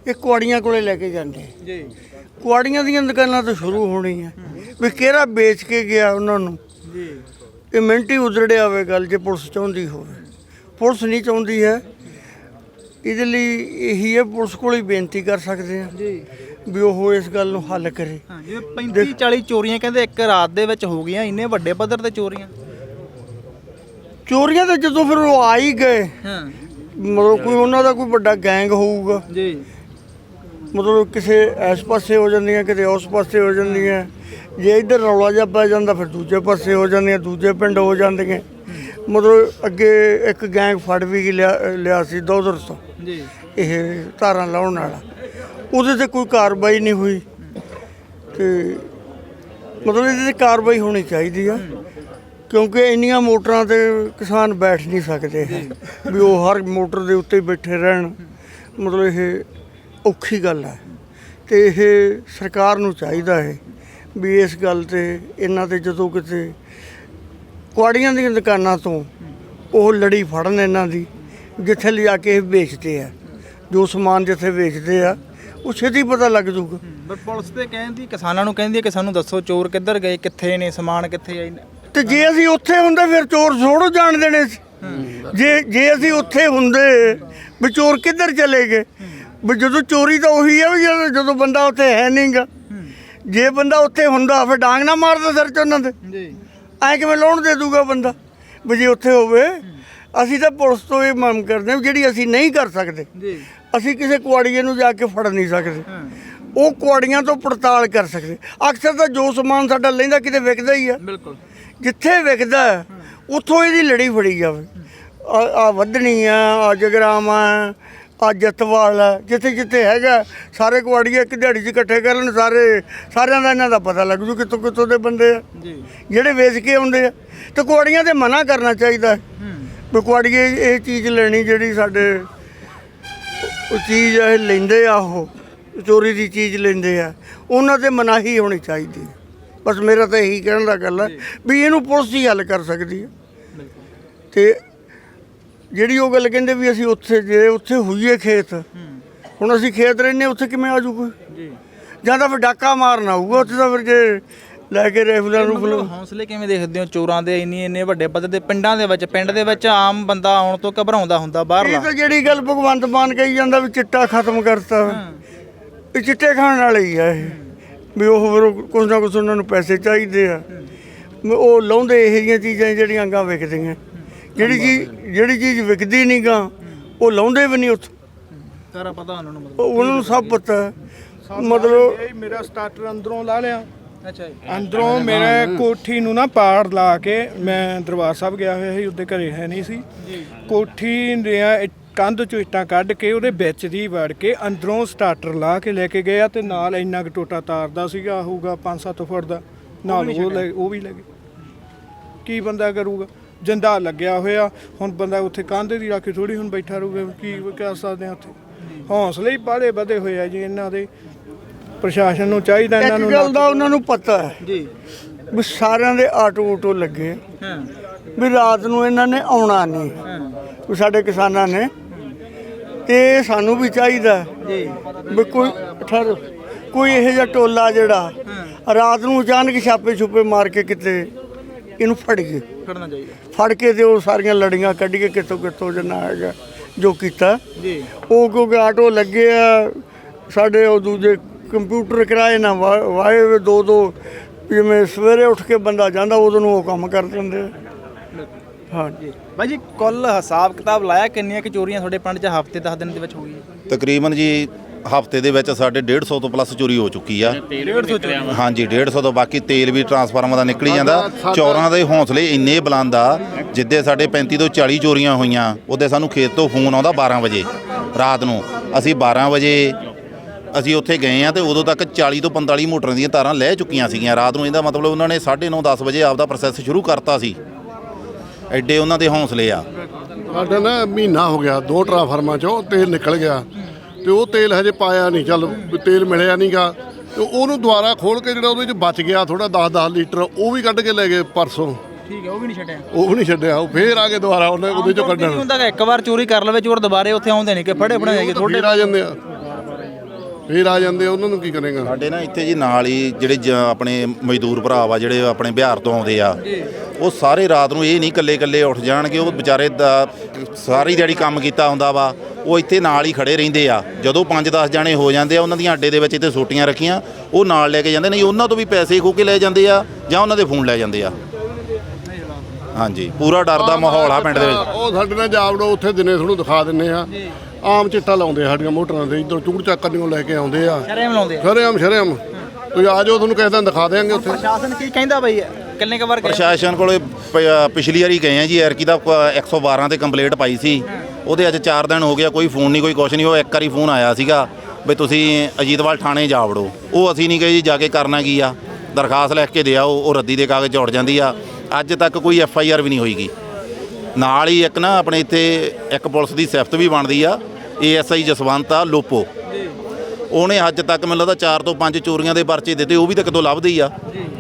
Speaker 10: ਇਹ ਕੁਆੜੀਆਂ ਕੋਲੇ ਲੈ ਕੇ ਜਾਂਦੇ।
Speaker 2: ਜੀ।
Speaker 10: ਕੁਆੜੀਆਂ ਦੀਆਂ ਦੁਕਾਨਾਂ ਤੋਂ ਸ਼ੁਰੂ ਹੋਣੀ ਹੈ। ਵੀ ਕਿਹੜਾ ਵੇਚ ਕੇ ਗਿਆ ਉਹਨਾਂ ਨੂੰ।
Speaker 2: ਜੀ।
Speaker 10: ਇਹ ਮਿੰਟ ਹੀ ਹੋਵੇ ਗੱਲ ਜੇ ਪੁਲਿਸ ਚਾਹੁੰਦੀ ਹੋਵੇ। ਪੁਲਿਸ ਨਹੀਂ ਚਾਹੁੰਦੀ ਹੈ। ਇਹਦੇ ਲਈ ਇਹੀ ਹੈ ਪੁਲਿਸ ਕੋਲ ਹੀ ਬੇਨਤੀ ਕਰ ਸਕਦੇ ਆ
Speaker 2: ਜੀ।
Speaker 10: ਵੀ ਉਹ ਇਸ ਗੱਲ ਨੂੰ ਹੱਲ ਕਰੇ।
Speaker 2: ਹਾਂ ਜਿਵੇਂ 35 40 ਚੋਰੀਆਂ ਕਹਿੰਦੇ ਇੱਕ ਰਾਤ ਦੇ ਵਿੱਚ ਹੋ ਗਈਆਂ ਇੰਨੇ ਵੱਡੇ ਪੱਧਰ ਤੇ ਚੋਰੀਆਂ।
Speaker 10: ਚੋਰੀਆਂ ਤਾਂ ਜਦੋਂ ਫਿਰ ਉਹ ਆ ਹੀ ਗਏ।
Speaker 2: ਹਾਂ।
Speaker 10: ਮਤਲਬ ਕੋਈ ਉਹਨਾਂ ਦਾ ਕੋਈ ਵੱਡਾ ਗੈਂਗ ਹੋਊਗਾ।
Speaker 2: ਜੀ।
Speaker 10: ਮਤਲਬ ਕਿਸੇ ਇਸ ਪਾਸੇ ਹੋ ਜਾਂਦੀਆਂ ਕਿਤੇ ਉਸ ਪਾਸੇ ਹੋ ਜਾਂਦੀਆਂ। ਜੇ ਇੱਧਰ ਰੌਲਾ ਜਿਹਾ ਪੈ ਜਾਂਦਾ ਫਿਰ ਦੂਜੇ ਪਾਸੇ ਹੋ ਜਾਂਦੀਆਂ ਦੂਜੇ ਪਿੰਡ ਹੋ ਜਾਂਦੀਆਂ। ਮਤਲਬ ਅੱਗੇ ਇੱਕ ਗੈਂਗ ਫੜ ਵੀ ਲਿਆ ਲਿਆ ਸੀ ਦੋਦਰ ਤੋਂ।
Speaker 2: ਜੀ।
Speaker 10: ਇਹ ਧਾਰਾਂ ਲਾਉਣ ਵਾਲਾ। ਉਹਦੇ ਤੇ ਕੋਈ ਕਾਰਵਾਈ ਨਹੀਂ ਹੋਈ। ਤੇ ਮਤਲਬ ਇਹਦੇ ਤੇ ਕਾਰਵਾਈ ਹੋਣੀ ਚਾਹੀਦੀ ਆ। ਕਿਉਂਕਿ ਇੰਨੀਆਂ ਮੋਟਰਾਂ ਤੇ ਕਿਸਾਨ ਬੈਠ ਨਹੀਂ ਸਕਦੇ। ਵੀ ਉਹ ਹਰ ਮੋਟਰ ਦੇ ਉੱਤੇ ਬੈਠੇ ਰਹਿਣ। ਮਤਲਬ ਇਹ ਔਖੀ ਗੱਲ ਹੈ। ਤੇ ਇਹ ਸਰਕਾਰ ਨੂੰ ਚਾਹੀਦਾ ਹੈ ਵੀ ਇਸ ਗੱਲ ਤੇ ਇਹਨਾਂ ਤੇ ਜਦੋਂ ਕਿਤੇ ਕੁਆੜੀਆਂ ਦੀਆਂ ਦੁਕਾਨਾਂ ਤੋਂ ਉਹ ਲੜੀ ਫੜਨ ਇਹਨਾਂ ਦੀ ਜਿੱਥੇ ਲਿਜਾ ਕੇ ਇਹ ਵੇਚਦੇ ਆ ਜੋ ਸਮਾਨ ਜਿੱਥੇ ਵੇਚਦੇ ਆ ਉਹ ਛੇਤੀ ਪਤਾ ਲੱਗ ਜਾਊਗਾ।
Speaker 2: ਪਰ ਪੁਲਿਸ ਤੇ ਕਹਿੰਦੀ ਕਿਸਾਨਾਂ ਨੂੰ ਕਹਿੰਦੀ ਕਿ ਸਾਨੂੰ ਦੱਸੋ ਚੋਰ ਕਿੱਧਰ ਗਏ ਕਿੱਥੇ ਨੇ ਸਮਾਨ ਕਿੱਥੇ ਆਈ
Speaker 10: ਤੇ ਜੇ ਅਸੀਂ ਉੱਥੇ ਹੁੰਦੇ ਫਿਰ ਚੋਰ ਥੋੜੋ ਜਾਣ ਦੇਣੇ ਸੀ। ਜੇ ਜੇ ਅਸੀਂ ਉੱਥੇ ਹੁੰਦੇ ਵੀ ਚੋਰ ਕਿੱਧਰ ਚਲੇ ਗਏ ਵੀ ਜਦੋਂ ਚੋਰੀ ਤਾਂ ਉਹੀ ਹੈ ਵੀ ਜਦੋਂ- ਜਦੋਂ ਬੰਦਾ ਉੱਥੇ ਹੈ ਨਹੀਂਗਾ ਜੇ ਬੰਦਾ ਉੱਥੇ ਹੁੰਦਾ ਫਿਰ ਡਾਂਗ ਨਾ ਮਾਰਦਾ ਸਿਰ 'ਚ ਉਹਨਾਂ ਦੇ।
Speaker 2: ਜੀ।
Speaker 10: ਐ ਕਿਵੇਂ ਲਾਉਣ ਦੇ ਦੂਗਾ ਬੰਦਾ? ਵੀ ਜੇ ਉੱਥੇ ਹੋਵੇ ਅਸੀਂ ਤਾਂ ਪੁਲਿਸ ਤੋਂ ਇਹ ਮੰਗ ਕਰਦੇ ਹਾਂ ਵੀ ਜਿਹੜੀ ਅਸੀਂ ਨਹੀਂ ਕਰ ਸਕਦੇ
Speaker 2: ਜੀ।
Speaker 10: ਅਸੀਂ ਕਿਸੇ ਕੁਆੜੀਏ ਨੂੰ ਜਾ ਕੇ ਫੜ ਨਹੀਂ ਸਕਦੇ। ਉਹ ਕੁਆੜੀਆਂ ਤੋਂ ਪੜਤਾਲ ਕਰ ਸਕਦੇ। ਅਕਸਰ ਤਾਂ ਜੋ ਸਮਾਨ ਸਾਡਾ ਲੈਂਦਾ ਕਿਤੇ ਵਿਕਦਾ ਹੀ ਆ।
Speaker 2: ਬਿਲਕੁਲ।
Speaker 10: ਜਿੱਥੇ ਵਿਕਦਾ ਹੈ, ਉੱਥੋਂ ਇਹਦੀ ਲੜੀ ਫੜੀ ਜਾਵੇ। ਆ ਆ ਵਧਣੀ ਆ ਆ ਜਗਰਾਮ ਆ ਆ ਜਤਵਾਲ ਆ ਜਿੱਥੇ ਜਿੱਥੇ ਹੈਗਾ ਸਾਰੇ ਕੁਆੜੀਏ ਇੱਕ ਦਿਹਾੜੀ 'ਚ ਇਕੱਠੇ ਕਰਨ ਸਾਰੇ ਸਾਰਿਆਂ ਦਾ ਇਹਨਾਂ ਦਾ ਪਤਾ ਲੱਗ ਜੂ ਕਿੱਥੋਂ ਕਿੱਥੋਂ ਦੇ ਬੰਦੇ ਆ।
Speaker 2: ਜੀ।
Speaker 10: ਜਿਹੜੇ ਵੇਚ ਕੇ ਆਉਂਦੇ ਆ। ਤੇ ਕੁਆੜੀਆਂ ਤੇ ਮਨਾ ਕਰਨਾ ਚਾਹੀਦਾ। ਹੈ। ਵੀ ਕੁਆੜੀਏ ਇਹ ਚੀਜ਼ ਲੈਣੀ ਜਿਹੜੀ ਸਾਡੇ ਉਹ ਚੀਜ਼ ਇਹ ਲੈਂਦੇ ਆ ਉਹ ਚੋਰੀ ਦੀ ਚੀਜ਼ ਲੈਂਦੇ ਆ। ਉਹਨਾਂ ਤੇ ਮਨਾਹੀ ਹੋਣੀ ਚਾਹੀਦੀ। ਹੈ ਬਸ ਮੇਰਾ ਤਾਂ ਇਹੀ ਕਹਿਣ ਦਾ ਗੱਲ ਹੈ ਵੀ ਇਹਨੂੰ ਪੁਲਿਸ ਹੀ ਹੱਲ ਕਰ ਸਕਦੀ ਹੈ ਤੇ ਜਿਹੜੀ ਉਹ ਗੱਲ ਕਹਿੰਦੇ ਵੀ ਅਸੀਂ ਉੱਥੇ ਜੇ ਉੱਥੇ ਹੋਈਏ ਖੇਤ ਹੁਣ ਅਸੀਂ ਖੇਤ ਰਹਿੰਦੇ ਹਾਂ, ਉੱਥੇ ਕਿਵੇਂ ਆ ਜੂ ਕੋਈ
Speaker 2: ਜੀ।
Speaker 10: ਜਾਂ ਤਾਂ ਫਿਰ ਡਾਕਾ ਮਾਰਨਾ ਹੋਊਗਾ ਉੱਥੇ ਤਾਂ ਫਿਰ ਜੇ ਲੈ ਕੇ ਰੈਫਲਾਂ ਰੂਫਲ
Speaker 2: ਹੌਸਲੇ ਕਿਵੇਂ ਦੇਖਦੇ ਹੋ? ਚੋਰਾਂ ਦੇ ਇੰਨੀ ਇੰਨੇ ਵੱਡੇ ਪੱਧਰ ਦੇ ਪਿੰਡਾਂ ਦੇ ਵਿੱਚ ਪਿੰਡ ਦੇ ਵਿੱਚ ਆਮ ਬੰਦਾ ਆਉਣ ਤੋਂ ਘਬਰਾਉਂਦਾ ਹੁੰਦਾ
Speaker 10: ਇਹ
Speaker 2: ਬਾਹਰਲਾ
Speaker 10: ਤਾਂ ਜਿਹੜੀ ਗੱਲ ਭਗਵੰਤ ਮਾਨ ਕਹੀ ਜਾਂਦਾ ਵੀ ਚਿੱਟਾ ਖਤਮ ਕਰਤਾ। ਇਹ ਚਿੱਟੇ ਖਾਣ ਵਾਲੇ ਹੀ ਆ ਇਹ। ਵੀ ਉਹ ਫਿਰ ਕੁਛ ਨਾ ਕੁਛ ਉਹਨਾਂ ਨੂੰ ਪੈਸੇ ਚਾਹੀਦੇ ਆ। ਵੀ ਉਹ ਲਾਉਂਦੇ ਇਹ ਜਿਹੀਆਂ ਚੀਜ਼ਾਂ ਜਿਹੜੀਆਂ ਗਾਂ ਵਿਕਦੀਆਂ ਜਿਹੜੀ ਚੀਜ਼ ਜਿਹੜੀ ਚੀਜ਼ ਵਿਕਦੀ ਨਹੀਂ ਗਾਂ ਉਹ ਲਾਉਂਦੇ ਵੀ ਨਹੀਂ ਉੱਥੇ।
Speaker 2: ਸਾਰਾ ਪਤਾ ਉਹਨਾਂ ਨੂੰ ਮਤਲਬ।
Speaker 10: ਉਹ- ਉਹਨਾਂ ਨੂੰ ਸਭ ਪਤਾ ਹੈ। ਮਤਲਬ
Speaker 11: ਇਹ ਮੇਰਾ ਸਟਾਰਟਰ ਅੰਦਰੋਂ ਲਾ ਲਿਆ।
Speaker 2: ਅੱਛਾ ਜੀ।
Speaker 11: ਅੰਦਰੋਂ ਮੇਰੇ ਕੋਠੀ ਨੂੰ ਨਾ ਪਾੜ ਲਾ ਕੇ ਮੈਂ ਦਰਬਾਰ ਸਾਹਿਬ ਗਿਆ ਹੋਇਆ ਸੀ ਉੱਤੇ ਘਰੇ ਹੈ ਨਹੀਂ ਸੀ। ਕੋਠੀ ਦੀਆਂ ਇੱਟ- ਕੰਧ ਚੋਂ ਇੱਟਾਂ ਕੱਢ ਕੇ ਉਹਦੇ ਵਿੱਚ ਦੀ ਵੜ ਕੇ ਅੰਦਰੋਂ ਸਟਾਰਟਰ ਲਾ ਕੇ ਲੈ ਕੇ ਗਏ ਆ ਤੇ ਨਾਲ ਇੰਨਾ ਕੁ ਟੋਟਾ ਤਾਰ ਦਾ ਸੀਗਾ ਹੋਊਗਾ 5-7 ਫੁੱਟ ਦਾ। ਨਾਲ ਉਹ ਲੈ ਉਹ ਵੀ ਲੱਗੇ ਕੀ ਬੰਦਾ ਕਰੂਗਾ? ਜਿੰਦਾ ਲੱਗਿਆ ਹੋਇਆ। ਹੁਣ ਬੰਦਾ ਉੱਥੇ ਕੰਧ ਦੀ ਰੱਖ ਕੇ ਥੋੜੀ ਹੁਣ ਬੈਠਾ ਰਹੂਗਾ ਕੀ ਕਹਿ ਸਕਦੇ ਆ ਉੱਥੇ। ਹੌਸਲੇ ਹੀ ਬਾਲੇ ਵਧੇ ਹੋਏ ਆ ਜੀ ਇਹਨਾਂ ਦੇ। ਪ੍ਰਸ਼ਾਸਨ ਨੂੰ ਚਾਹੀਦਾ ਇਹਨਾਂ
Speaker 10: ਇੱਕ
Speaker 11: ਨੂੰ
Speaker 10: ਗੱਲ ਦਾ ਉਹਨਾਂ ਨੂੰ ਪਤਾ ਹੈ
Speaker 2: ਜੀ।
Speaker 10: ਵੀ ਸਾਰਿਆਂ ਦੇ ਆਟੋ ਊਟੋ ਲੱਗੇ।
Speaker 2: ਹਾਂ।
Speaker 10: ਵੀ ਰਾਤ ਨੂੰ ਇਹਨਾਂ ਨੇ ਆਉਣਾ ਨਹੀਂ। ਵੀ ਸਾਡੇ ਕਿਸਾਨਾਂ ਨੇ। ਤੇ ਸਾਨੂੰ ਵੀ ਚਾਹੀਦਾ
Speaker 2: ਜੀ।
Speaker 10: ਵੀ ਕੋਈ ਠਹਿਰੋ ਕੋਈ ਇਹੋ ਜਿਹਾ ਟੋਲਾ ਜਿਹੜਾ ਰਾਤ ਨੂੰ ਅਚਾਨਕ ਛਾਪੇ ਛੁਪੇ ਮਾਰ ਕੇ ਕਿਤੇ ਇਹਨੂੰ ਫੜ ਗਏ।
Speaker 2: ਖੜਨਾ ਚਾਹੀਦਾ।
Speaker 10: ਫੜ ਕੇ ਤੇ ਉਹ ਸਾਰੀਆਂ ਲੜੀਆਂ ਕੱਢ ਕੇ ਕਿੱਥੋਂ ਕਿੱਥੋਂ ਜਨਾ ਹੈਗਾ ਜੋ ਕੀਤਾ।
Speaker 2: ਜੀ।
Speaker 10: ਉਹ ਕਿਉਂਕਿ ਆਟੋ ਲੱਗੇ ਆ ਸਾਡੇ ਉਹ ਦੂਜੇ ਕੰਪਿਊਟਰ ਕਿਰਾਏ ਨਾ ਵਾ- ਵਾਏ ਹੋਏ ਦੋ ਦੋ ਜਿਵੇਂ ਸਵੇਰੇ ਉੱਠ ਕੇ ਬੰਦਾ ਜਾਂਦਾ ਉਦੋਂ ਨੂੰ ਉਹ ਕੰਮ ਕਰ ਦਿੰਦੇ ਆ। ਹਾਂ
Speaker 2: ਜੀ। ਬਾਈ ਜੀ ਕੁੱਲ ਹਿਸਾਬ ਕਿਤਾਬ ਲਾਇਆ ਕਿੰਨੀਆਂ ਕਿ ਚੋਰੀਆਂ ਤੁਹਾਡੇ ਪਿੰਡ 'ਚ ਹਫ਼ਤੇ 10 ਦਿਨ ਦੇ ਵਿੱਚ ਹੋ ਗਈਆਂ?
Speaker 3: ਤਕਰੀਬਨ ਜੀ ਹਫ਼ਤੇ ਦੇ ਵਿੱਚ ਸਾਡੇ 150 ਤੋਂ ਪਲੱਸ ਚੋਰੀ ਹੋ ਚੁੱਕੀ ਆ।
Speaker 2: 150 ਚੋਰੀ।
Speaker 3: ਹਾਂਜੀ 150 ਤੋਂ ਬਾਕੀ ਤੇਲ ਵੀ ਟਰਾਂਸਫਾਰਮਰ ਦਾ ਨਿਕਲੀ ਜਾਂਦਾ। ਚੋਰਾਂ ਦੇ ਹੌਸਲੇ ਇੰਨੇ ਬੁਲੰਦ ਆ ਜਿੱਦੇ ਸਾਡੇ 35 ਤੋਂ 40 ਚੋਰੀਆਂ ਹੋਈਆਂ ਉਹਦੇ ਸਾਨੂੰ ਖੇਤ ਤੋਂ ਫੋਨ ਆਉਂਦਾ 12 ਵਜੇ ਰਾਤ ਨੂੰ। ਅਸੀਂ 12 ਵਜੇ ਅਸੀਂ ਉੱਥੇ ਗਏ ਆ ਤੇ ਉਦੋਂ ਤੱਕ 40 ਤੋਂ 45 ਮੋਟਰਾਂ ਦੀਆਂ ਤਾਰਾਂ ਲੈ ਚੁੱਕੀਆਂ ਸੀਗੀਆਂ। ਰਾਤ ਨੂੰ ਇਹਦਾ ਮਤਲਬ ਉਹਨਾਂ ਨੇ 9:30 10 ਵਜੇ ਆਪਦਾ ਪ੍ਰੋਸੈਸ ਸ਼ੁਰੂ ਕਰਤਾ ਸੀ। ਐਡੇ ਉਹਨਾਂ ਦੇ ਹੌਸਲੇ ਆ।
Speaker 12: ਸਾਡਾ ਨਾ ਮਹੀਨਾ ਹੋ ਗਿਆ ਦੋ ਟਰਾਂਸਫਾਰਮਾਂ ਚੋਂ ਤੇਲ ਨਿਕਲ ਗਿਆ। ਤੇ ਉਹ ਤੇਲ ਹਜੇ ਪਾਇਆ ਨਹੀਂ ਚੱਲ ਤੇਲ ਮਿਲਿਆ ਨਹੀਂਗਾ। ਤੇ ਉਹਨੂੰ ਦੁਬਾਰਾ ਖੋਲ ਕੇ ਜਿਹੜਾ ਉਹਦੇ ਚ ਬਚ ਗਿਆ ਥੋੜਾ 10-10 ਲੀਟਰ ਉਹ ਵੀ ਕੱਢ ਕੇ ਲੈ ਗਏ ਪਰਸੋਂ।
Speaker 2: ਠੀਕ ਹੈ ਉਹ ਵੀ ਨਹੀਂ ਛੱਡਿਆ।
Speaker 12: ਉਹ ਵੀ ਨਹੀਂ ਛੱਡਿਆ ਉਹ ਫੇਰ ਆ ਕੇ ਦੁਬਾਰਾ ਉਹਨੇ ਉਹਦੇ ਚੋਂ ਕੱਢਣ।
Speaker 2: ਹੁੰਦਾ ਕਿ ਇੱਕ ਵਾਰ ਚੋਰੀ ਕਰ ਲਵੇ ਚੋਰ ਦੁਬਾਰੇ ਉੱਥੇ ਆਉਂਦੇ ਨਹੀਂ ਕਿ ਫੜੇ ਫੜੇ ਜਾਈਏ
Speaker 12: ਫੇਰ ਆ ਜਾਂਦੇ ਆ। ਫੇਰ ਆ ਜਾਂਦੇ ਆ, ਉਹਨਾਂ ਨੂੰ ਕੀ ਕਰੇਗਾ?
Speaker 3: ਸਾਡੇ ਨਾ ਇੱਥੇ ਜੀ ਨਾਲ ਹੀ ਜਿਹੜੇ ਜ- ਆਪਣੇ ਮਜ਼ਦੂਰ ਭਰਾ ਵਾ ਜਿਹੜੇ ਆਪਣੇ ਬਿਹਾਰ ਤੋਂ ਆਉਂਦੇ ਆ ਉਹ ਸਾਰੇ ਰਾਤ ਨੂੰ ਇਹ ਨਹੀਂ ਇਕੱਲੇ ਇਕੱਲੇ ਉੱਠ ਜਾਣਗੇ ਉਹ ਵਿਚਾਰੇ ਦਾ ਸਾਰੀ ਦਿਹਾੜੀ ਕੰਮ ਕੀਤਾ ਹੁੰਦਾ ਵਾ ਉਹ ਇੱਥੇ ਨਾਲ ਹੀ ਖੜੇ ਰਹਿੰਦੇ ਆ। ਜਦੋਂ 5-10 ਜਾਣੇ ਹੋ ਜਾਂਦੇ ਆ ਉਹਨਾਂ ਦੀਆਂ ਅੱਡੇ ਦੇ ਵਿੱਚ ਇੱਥੇ ਸੋਟੀਆਂ ਰੱਖੀਆਂ ਉਹ ਨਾਲ ਲੈ ਕੇ ਜਾਂਦੇ ਨਹੀਂ ਉਹਨਾਂ ਤੋਂ ਵੀ ਪੈਸੇ ਖੋ ਕੇ ਲੈ ਜਾਂਦੇ ਆ ਜਾਂ ਉਹਨਾਂ ਦੇ ਫੋਨ ਲੈ ਜਾਂਦੇ ਆ। ਹਾਂਜੀ ਪੂਰਾ ਡਰ ਦਾ ਮਾਹੌਲ ਆ ਪਿੰਡ ਦੇ ਵਿੱਚ।
Speaker 12: ਉਹ ਸਾਡੇ ਨਾਲ ਜਾਵੜੋ ਉੱਥੇ ਦਿਨੇ ਤੁਹਾਨੂੰ ਦਿਖਾ ਦਿੰਨੇ ਆ। ਆਮ ਚਿੱਟਾ ਲਾਉਂਦੇ ਆ ਸਾਡੀਆਂ ਮੋਟਰਾਂ ਦੇ ਇੱਧਰ ਚੂੜ ਚੱਕ ਕੰਨਿਓ ਲੈ ਕੇ ਆਉਂਦੇ ਆ।
Speaker 2: ਸ਼ਰੇਮ ਲਾਉਂਦੇ ਆ?
Speaker 12: ਸ਼ਰੇਆਮ ਸ਼ਰੇਆਮ। ਤੁਸੀਂ ਆ ਜਾਓ ਤੁਹਾਨੂੰ ਕਿਸੇ ਦਿਨ ਦਿਖਾ ਦੇਾਂਗੇ ਉੱਥੇ।
Speaker 2: ਪ੍ਰਸ਼ਾਸਨ ਕੀ ਕਹਿੰਦਾ ਬਈ? ਕਿੰਨੇ ਕ ਵਾਰ ਗਏ?
Speaker 3: ਪ੍ਰਸ਼ਾਸਨ ਕੋਲੇ ਪਿਛਲੀ ਵਾਰੀ ਗਏ ਆ ਜੀ ਐਰਕੀ ਦਾ ਪ- 112 ਤੇ ਕੰਪਲੇਂਟ ਪਾਈ ਸੀ। ਉਹਦੇ ਅੱਜ 4 ਦਿਨ ਹੋ ਗਿਆ ਕੋਈ ਫੋਨ ਨਹੀਂ ਕੋਈ ਕੁਛ ਨਹੀਂ। ਉਹ ਇੱਕ ਵਾਰੀ ਫੋਨ ਆਇਆ ਸੀਗਾ ਵੀ ਤੁਸੀਂ ਅਜੀਤਵਾਲ ਥਾਣੇ ਜਾ ਵੜੋ। ਉਹ ਅਸੀਂ ਨਹੀਂ ਗਏ ਜੀ ਜਾ ਕੇ ਕਰਨਾ ਕੀ ਆ? ਦਰਖਾਸਤ ਲਿਖ ਕੇ ਦੇ ਆਓ ਉਹ ਰੱਦੀ ਦੇ ਕਾਗਜ਼ ਝੋੜ ਜਾਂਦੀ ਆ। ਅੱਜ ਤੱਕ ਕੋਈ ਐਫ ਆਈ ਆਰ ਵੀ ਨਹੀਂ ਹੋਈਗੀ ਨਾਲ ਹੀ ਇੱਕ ਨਾ ਆਪਣੇ ਇੱਥੇ ਇੱਕ ਪੁਲਿਸ ਦੀ ਸਿਫਤ ਵੀ ਬਣਦੀ ਆ, ਏਐਸਆਈ ਜਸਵੰਤ ਆ ਲੋਪੋ। ਉਹਨੇ ਅੱਜ ਤੱਕ ਮੈਨੂੰ ਲੱਗਦਾ 4 ਤੋਂ 5 ਚੋਰੀਆਂ ਦੇ ਪਰਚੇ ਦਿੱਤੇ, ਉਹ ਵੀ ਤਾਂ ਕਿਤੋਂ ਲੱਭਦੀ ਆ।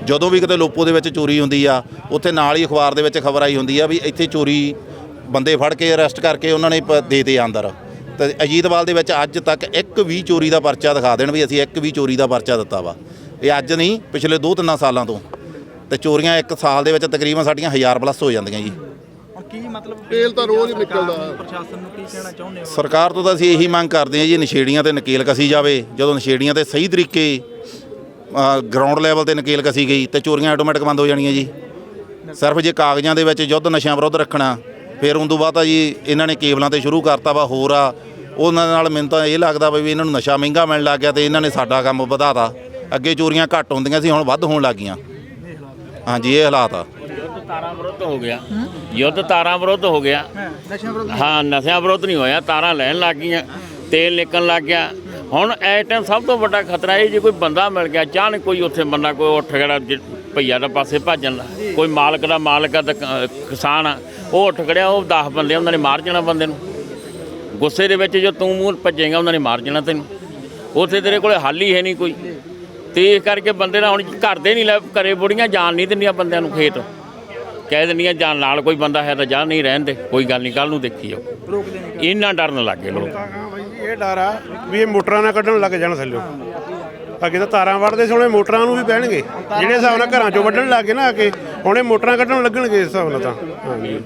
Speaker 3: ਜਦੋਂ ਵੀ ਕਿਤੇ ਲੋਪੋ ਦੇ ਵਿੱਚ ਚੋਰੀ ਹੁੰਦੀ ਆ, ਉੱਥੇ ਨਾਲ ਹੀ ਅਖਬਾਰ ਦੇ ਵਿੱਚ ਖਬਰ ਆਈ ਹੁੰਦੀ ਆ ਵੀ ਇੱਥੇ ਚੋਰੀ ਬੰਦੇ ਫੜ ਕੇ ਅਰੈਸਟ ਕਰਕੇ ਉਹਨਾਂ ਨੇ ਪ- ਦੇ ਤੇ ਅੰਦਰ। ਤੇ ਅਜੀਤਵਾਲ ਦੇ ਵਿੱਚ ਅੱਜ ਤੱਕ ਇੱਕ ਵੀ ਚੋਰੀ ਦਾ ਪਰਚਾ ਦਿਖਾ ਦੇਣ ਵੀ ਅਸੀਂ ਇੱਕ ਵੀ ਚੋਰੀ ਦਾ ਪਰਚਾ ਦਿੱਤਾ ਵਾ। ਇਹ ਅੱਜ ਨਹੀਂ, ਪਿਛਲੇ 2-3 ਸਾਲਾਂ ਤੋਂ। ਤੇ ਚੋਰੀਆਂ ਇੱਕ ਸਾਲ ਦੇ ਵਿੱਚ ਤਕਰੀਬਨ ਸਾਡੀਆਂ 1000 ਪਲੱਸ ਹੋ ਜਾਂਦੀਆਂ ਜੀ।
Speaker 2: ਕੀ ਮਤਲਬ
Speaker 12: ਤੇਲ ਤਾਂ ਰੋਜ਼ ਹੀ ਨਿਕਲਦਾ।
Speaker 2: ਪ੍ਰਸ਼ਾਸਨ ਨੂੰ ਕੀ ਕਹਿਣਾ ਚਾਹੁੰਦੇ ਹੋ?
Speaker 3: ਸਰਕਾਰ ਤੋਂ ਤਾਂ ਅਸੀਂ ਇਹੀ ਮੰਗ ਕਰਦੇ ਹਾਂ ਜੀ ਨਸ਼ੇੜੀਆਂ ਤੇ ਨਕੇਲ ਕਸੀ ਜਾਵੇ। ਜਦੋਂ ਨਸ਼ੇੜੀਆਂ ਤੇ ਸਹੀ ਤਰੀਕੇ ਗਰਾਊਂਡ ਲੈਵਲ ਤੇ ਨਕੇਲ ਕਸੀ ਗਈ ਤੇ ਚੋਰੀਆਂ ਆਟੋਮੈਟਿਕ ਬੰਦ ਹੋ ਜਾਣੀਆਂ ਜੀ। ਸਿਰਫ ਜੇ ਕਾਗਜ਼ਾਂ ਦੇ ਵਿੱਚ ਯੁੱਧ ਨਸ਼ਿਆਂ ਵਿਰੁੱਧ ਰੱਖਣਾ ਫਿਰ ਉਸ ਤੋਂ ਬਾਅਦ ਤਾਂ ਜੀ ਇਹਨਾਂ ਨੇ ਕੇਬਲਾਂ ਤੇ ਸ਼ੁਰੂ ਕਰਤਾ ਵਾ ਹੋਰ ਆ। ਉਹਨਾਂ ਨਾਲ ਮੈਨੂੰ ਤਾਂ ਇਹ ਲੱਗਦਾ ਵਾ ਇਹਨਾਂ ਨੂੰ ਨਸ਼ਾ ਮਹਿੰਗਾ ਮਿਲਣ ਲੱਗ ਗਿਆ ਤੇ ਇਹਨਾਂ ਨੇ ਸਾਡਾ ਕੰਮ ਵਧਾਤਾ। ਅੱਗੇ ਚੋਰੀਆਂ ਘੱਟ ਹੁੰਦੀਆਂ ਸੀ ਹੁਣ ਵੱਧ ਹੋਣ ਲੱਗ ਗਈਆਂ। ਹਾਂਜੀ ਇਹ ਹਾਲਾਤ ਆ।
Speaker 6: ਤਾਰਾਂ ਵਿਰੁੱਧ ਹੋ ਗਿਆ। ਯੁੱਧ ਤਾਰਾਂ ਵਿਰੁੱਧ ਹੋ ਗਿਆ। ਹਾਂ ਨਸ਼ਿਆਂ ਵਿਰੁੱਧ ਨਹੀਂ ਹੋਇਆ ਤਾਰਾਂ ਲੈਣ ਲੱਗ ਗਈਆਂ ਤੇਲ ਨਿਕਲਣ ਲੱਗ ਗਿਆ। ਹੁਣ ਇਸ ਟਾਈਮ ਸਭ ਤੋਂ ਵੱਡਾ ਖਤਰਾ ਇਹ ਜੇ ਕੋਈ ਬੰਦਾ ਮਿਲ ਗਿਆ ਅਚਾਨਕ ਕੋਈ ਉੱਥੇ ਬੰਦਾ ਕੋਈ ਉੱਠ ਜ- ਭਈਆ ਦਾ ਪਾਸੇ ਭੱਜਣ ਲਾ ਕੋਈ ਮਾਲਕ ਦਾ ਮਾਲਕ ਕ- ਕਿਸਾਨ ਆ ਉਹ ਉੱਠ ਖੜਿਆ ਉਹ 10 ਬੰਦੇ ਉਹਨਾਂ ਨੇ ਮਾਰ ਜਾਣਾ ਬੰਦੇ ਨੂੰ। ਗੁੱਸੇ ਦੇ ਵਿੱਚ ਜੋ ਤੂੰ ਮੂੰਹ ਭੱਜੇਗਾ ਉਹਨਾਂ ਨੇ ਮਾਰ ਜਾਣਾ ਤੈਨੂੰ। ਉੱਥੇ ਤੇਰੇ ਕੋਲੇ ਹੱਲ ਹੀ ਹੈ ਨਹੀਂ ਕੋਈ। ਤੇ ਇਸ ਕਰਕੇ ਬੰਦੇ ਦਾ ਹੁਣ ਘਰ ਦੇ ਨਹੀਂ ਲੈ ਘਰੇ ਬੁੜੀਆਂ ਜਾਣ ਨਹੀਂ ਦਿੰਦੀਆਂ ਬੰਦਿਆਂ ਨੂੰ ਖੇਤ। ਕਹਿ ਦਿੰਦੀਆਂ ਜਾਣ ਨਾਲ ਕੋਈ ਬੰਦਾ ਹੈ ਤਾਂ ਜਾ ਨਹੀਂ ਰਹਿਣ ਦੇ ਕੋਈ ਗੱਲ ਨਹੀਂ ਕੱਲ ਨੂੰ ਦੇਖੀ ਜਾਓ। ਇੰਨਾ ਡਰਨ ਲੱਗੇ ਲੋਕ।
Speaker 4: ਇਹ ਡਰ ਆ ਵੀ ਇਹ ਮੋਟਰਾਂ ਨਾਲ ਕੱਢਣ ਲੱਗ ਜਾਣ ਥੱਲੇ। ਅੱਗੇ ਤਾਂ ਤਾਰਾਂ ਵੜਦੇ ਸੀ ਹੁਣ ਇਹ ਮੋਟਰਾਂ ਨੂੰ ਵੀ ਪੈਣਗੇ। ਜਿਹੜੇ ਹਿਸਾਬ ਨਾਲ ਘਰਾਂ ਚੋਂ ਵੱਢਣ ਲੱਗੇ ਨਾ ਆ ਕੇ ਹੁਣ ਇਹ ਮੋਟਰਾਂ ਕੱਢਣ ਲੱਗਣਗੇ ਇਸ ਹਿਸਾਬ ਨਾਲ ਤਾਂ। ਹਾਂਜੀ।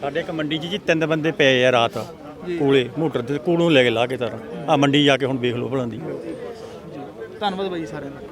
Speaker 5: ਸਾਡੇ ਇੱਕ ਮੰਡੀ 'ਚ ਜੀ ਤਿੰਨ ਬੰਦੇ ਪਏ ਆ ਰਾਤ ਕੋਲੇ ਮੋਟਰ ਤੇ ਕੋਲੋਂ ਲੈ ਕੇ ਲਾ ਕੇ ਤਾਰਾਂ। ਆ ਮੰਡੀ ਜਾ ਕੇ ਹੁਣ ਵੇਖ ਲਓ ਭਲਾਂ ਦੀ।
Speaker 2: ਧੰਨਵਾਦ ਬਾਈ ਸਾਰਿਆਂ ਦਾ।